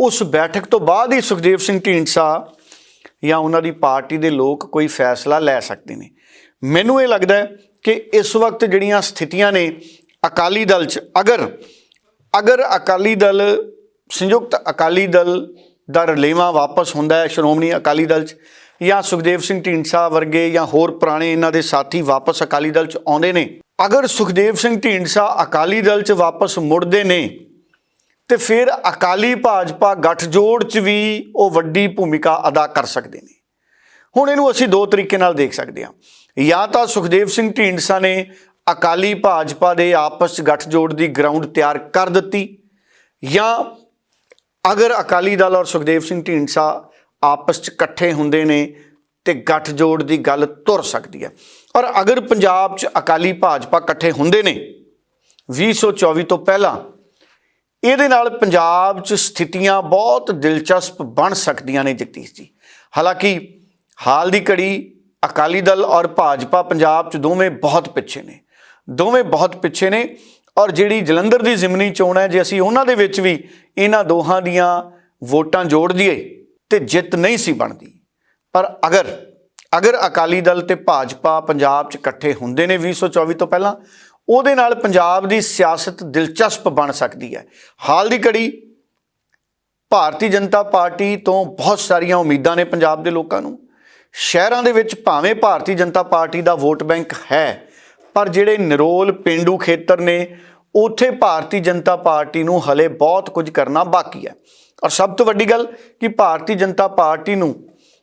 ਉਸ ਬੈਠਕ ਤੋਂ ਬਾਅਦ ਹੀ ਸੁਖਦੇਵ ਸਿੰਘ ਢੀਂਡਸਾ ਜਾਂ ਉਹਨਾਂ ਦੀ ਪਾਰਟੀ ਦੇ ਲੋਕ ਕੋਈ ਫੈਸਲਾ ਲੈ ਸਕਦੇ ਨੇ। ਮੈਨੂੰ ਇਹ ਲੱਗਦਾ ਕਿ ਇਸ ਵਕਤ ਜਿਹੜੀਆਂ ਸਥਿਤੀਆਂ ਨੇ ਅਕਾਲੀ ਦਲ 'ਚ, ਅਗਰ ਅਗਰ ਅਕਾਲੀ ਦਲ, ਸੰਯੁਕਤ ਅਕਾਲੀ ਦਲ ਦਾ ਰਲੇਵਾਂ ਵਾਪਸ ਹੁੰਦਾ ਹੈ ਸ਼੍ਰੋਮਣੀ ਅਕਾਲੀ ਦਲ 'ਚ ਜਾਂ ਸੁਖਦੇਵ ਸਿੰਘ ਢੀਂਡਸਾ ਵਰਗੇ ਜਾਂ ਹੋਰ ਪੁਰਾਣੇ ਇਹਨਾਂ ਦੇ ਸਾਥੀ ਵਾਪਸ ਅਕਾਲੀ ਦਲ 'ਚ ਆਉਂਦੇ ਨੇ। ਅਗਰ ਸੁਖਦੇਵ ਸਿੰਘ ਢੀਂਡਸਾ ਅਕਾਲੀ ਦਲ 'ਚ ਵਾਪਸ ਮੁੜਦੇ ਨੇ ਤੇ ਫਿਰ ਅਕਾਲੀ ਭਾਜਪਾ ਗੱਠਜੋੜ 'ਚ ਵੀ ਉਹ ਵੱਡੀ ਭੂਮਿਕਾ ਅਦਾ ਕਰ ਸਕਦੇ ਨੇ। ਹੁਣ ਇਹਨੂੰ ਅਸੀਂ ਦੋ ਤਰੀਕੇ ਨਾਲ ਦੇਖ ਸਕਦੇ ਹਾਂ। ਜਾਂ ਤਾਂ ਸੁਖਦੇਵ ਸਿੰਘ ਢੀਂਡਸਾ ਨੇ ਅਕਾਲੀ ਭਾਜਪਾ ਦੇ ਆਪਸ 'ਚ ਗੱਠਜੋੜ ਦੀ ਗਰਾਊਂਡ ਤਿਆਰ ਕਰ ਦਿੱਤੀ ਜਾਂ ਅਗਰ ਅਕਾਲੀ ਦਲ ਔਰ ਸੁਖਦੇਵ ਸਿੰਘ ਢੀਂਡਸਾ ਆਪਸ 'ਚ ਇਕੱਠੇ ਹੁੰਦੇ ਨੇ ਤੇ ਗੱਠਜੋੜ ਦੀ ਗੱਲ ਤੁਰ ਸਕਦੀ ਹੈ। ਔਰ ਅਗਰ ਪੰਜਾਬ 'ਚ ਅਕਾਲੀ ਭਾਜਪਾ ਇਕੱਠੇ ਹੁੰਦੇ ਨੇ 2024 ਤੋਂ ਪਹਿਲਾਂ ਇਹਦੇ ਨਾਲ ਪੰਜਾਬ 'ਚ ਸਥਿਤੀਆਂ ਬਹੁਤ ਦਿਲਚਸਪ ਬਣ ਸਕਦੀਆਂ ਨੇ ਜਗਦੀਸ਼ ਜੀ। ਹਾਲਾਂਕਿ ਹਾਲ ਦੀ ਘੜੀ ਅਕਾਲੀ ਦਲ ਔਰ ਭਾਜਪਾ ਪੰਜਾਬ 'ਚ ਦੋਵੇਂ ਬਹੁਤ ਪਿੱਛੇ ਨੇ। ਦੋਵੇਂ ਬਹੁਤ ਪਿੱਛੇ ਨੇ ਔਰ ਜਿਹੜੀ ਜਲੰਧਰ ਦੀ ਜ਼ਿਮਨੀ ਚੋਣ ਹੈ, ਜੇ ਅਸੀਂ ਉਹਨਾਂ ਦੇ ਵਿੱਚ ਵੀ ਇਹਨਾਂ ਦੋਹਾਂ ਦੀਆਂ ਵੋਟਾਂ ਜੋੜ ਦਈਏ ਤੇ ਜਿੱਤ ਨਹੀਂ ਸੀ ਬਣਦੀ। ਪਰ ਅਗਰ ਅਗਰ ਅਕਾਲੀ ਦਲ ਤੇ ਭਾਜਪਾ ਪੰਜਾਬ 'ਚ ਇਕੱਠੇ ਹੁੰਦੇ ਨੇ 2024 ਤੋਂ ਪਹਿਲਾਂ ਉਹਦੇ ਨਾਲ ਪੰਜਾਬ ਦੀ ਸਿਆਸਤ ਦਿਲਚਸਪ ਬਣ ਸਕਦੀ ਹੈ। ਹਾਲ ਦੀ ਘੜੀ ਭਾਰਤੀ ਜਨਤਾ ਪਾਰਟੀ ਤੋਂ ਬਹੁਤ ਸਾਰੀਆਂ ਉਮੀਦਾਂ ਨੇ ਪੰਜਾਬ ਦੇ ਲੋਕਾਂ ਨੂੰ। ਸ਼ਹਿਰਾਂ ਦੇ ਵਿੱਚ ਭਾਵੇਂ ਭਾਰਤੀ ਜਨਤਾ ਪਾਰਟੀ ਦਾ ਵੋਟ ਬੈਂਕ ਹੈ, ਪਰ ਜਿਹੜੇ ਨਿਰੋਲ ਪਿੰਡੂ ਖੇਤਰ ਨੇ, ਉੱਥੇ ਭਾਰਤੀ ਜਨਤਾ ਪਾਰਟੀ ਨੂੰ ਹਲੇ ਬਹੁਤ ਕੁਝ ਕਰਨਾ ਬਾਕੀ ਹੈ। ਔਰ ਸਭ ਤੋਂ ਵੱਡੀ ਗੱਲ ਕਿ ਭਾਰਤੀ ਜਨਤਾ ਪਾਰਟੀ ਨੂੰ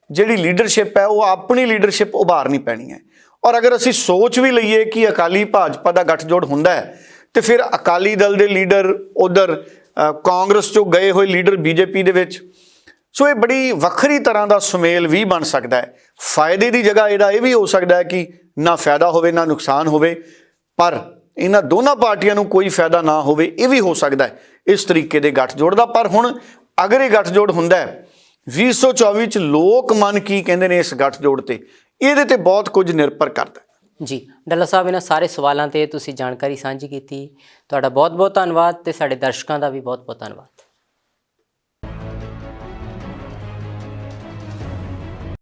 ਜਿਹੜੀ ਲੀਡਰਸ਼ਿਪ ਹੈ, ਉਹ ਆਪਣੀ ਲੀਡਰਸ਼ਿਪ ਉਭਾਰਨੀ ਪੈਣੀ ਹੈ। ਔਰ ਅਗਰ ਅਸੀਂ ਸੋਚ ਵੀ ਲਈਏ ਕਿ ਅਕਾਲੀ ਭਾਜਪਾ ਦਾ ਗੱਠਜੋੜ ਹੁੰਦਾ ਹੈ, ਤੇ ਫਿਰ ਅਕਾਲੀ ਦਲ ਦੇ ਲੀਡਰ ਉਧਰ ਕਾਂਗਰਸ ਚੋਂ ਗਏ ਹੋਏ ਲੀਡਰ ਬੀਜੇਪੀ ਦੇ ਵਿੱਚ। ਸੋ ਇਹ ਬੜੀ ਵੱਖਰੀ ਤਰ੍ਹਾਂ ਦਾ ਸੁਮੇਲ ਵੀ ਬਣ ਸਕਦਾ ਹੈ। ਫਾਇਦੇ ਦੀ ਜਗ੍ਹਾ ਇਹਦਾ ਇਹ ਵੀ ਹੋ ਸਕਦਾ ਹੈ ਕਿ ਨਾ ਫਾਇਦਾ ਹੋਵੇ, ਨਾ ਨੁਕਸਾਨ ਹੋਵੇ, ਪਰ ਇਹਨਾਂ ਦੋਨਾਂ ਪਾਰਟੀਆਂ ਨੂੰ ਕੋਈ ਫਾਇਦਾ ਨਾ ਹੋਵੇ, ਇਹ ਵੀ ਹੋ ਸਕਦਾ ਹੈ ਇਸ ਤਰੀਕੇ ਦੇ ਗੱਠਜੋੜ ਦਾ। ਪਰ ਹੁਣ ਅਗਰ ਇਹ ਗੱਠਜੋੜ ਹੁੰਦਾ ਹੈ 2024 ਚ ਲੋਕ ਮਨ ਕੀ ਕਹਿੰਦੇ ਨੇ ਇਸ ਗੱਠਜੋੜ ਤੇ? ਇਹਦੇ ਤੇ ਬਹੁਤ ਕੁਝ ਨਿਰਭਰ ਕਰਦਾ ਜੀ, ਡੱਲਾ ਸਾਹਿਬ, ਇਹਨਾਂ ਸਾਰੇ ਸਵਾਲਾਂ ਤੇ ਤੁਸੀਂ ਜਾਣਕਾਰੀ ਸਾਂਝੀ ਕੀਤੀ। ਤੁਹਾਡਾ ਬਹੁਤ ਬਹੁਤ ਧੰਨਵਾਦ ਤੇ ਸਾਡੇ ਦਰਸ਼ਕਾਂ ਦਾ ਵੀ ਬਹੁਤ ਬਹੁਤ ਧੰਨਵਾਦ।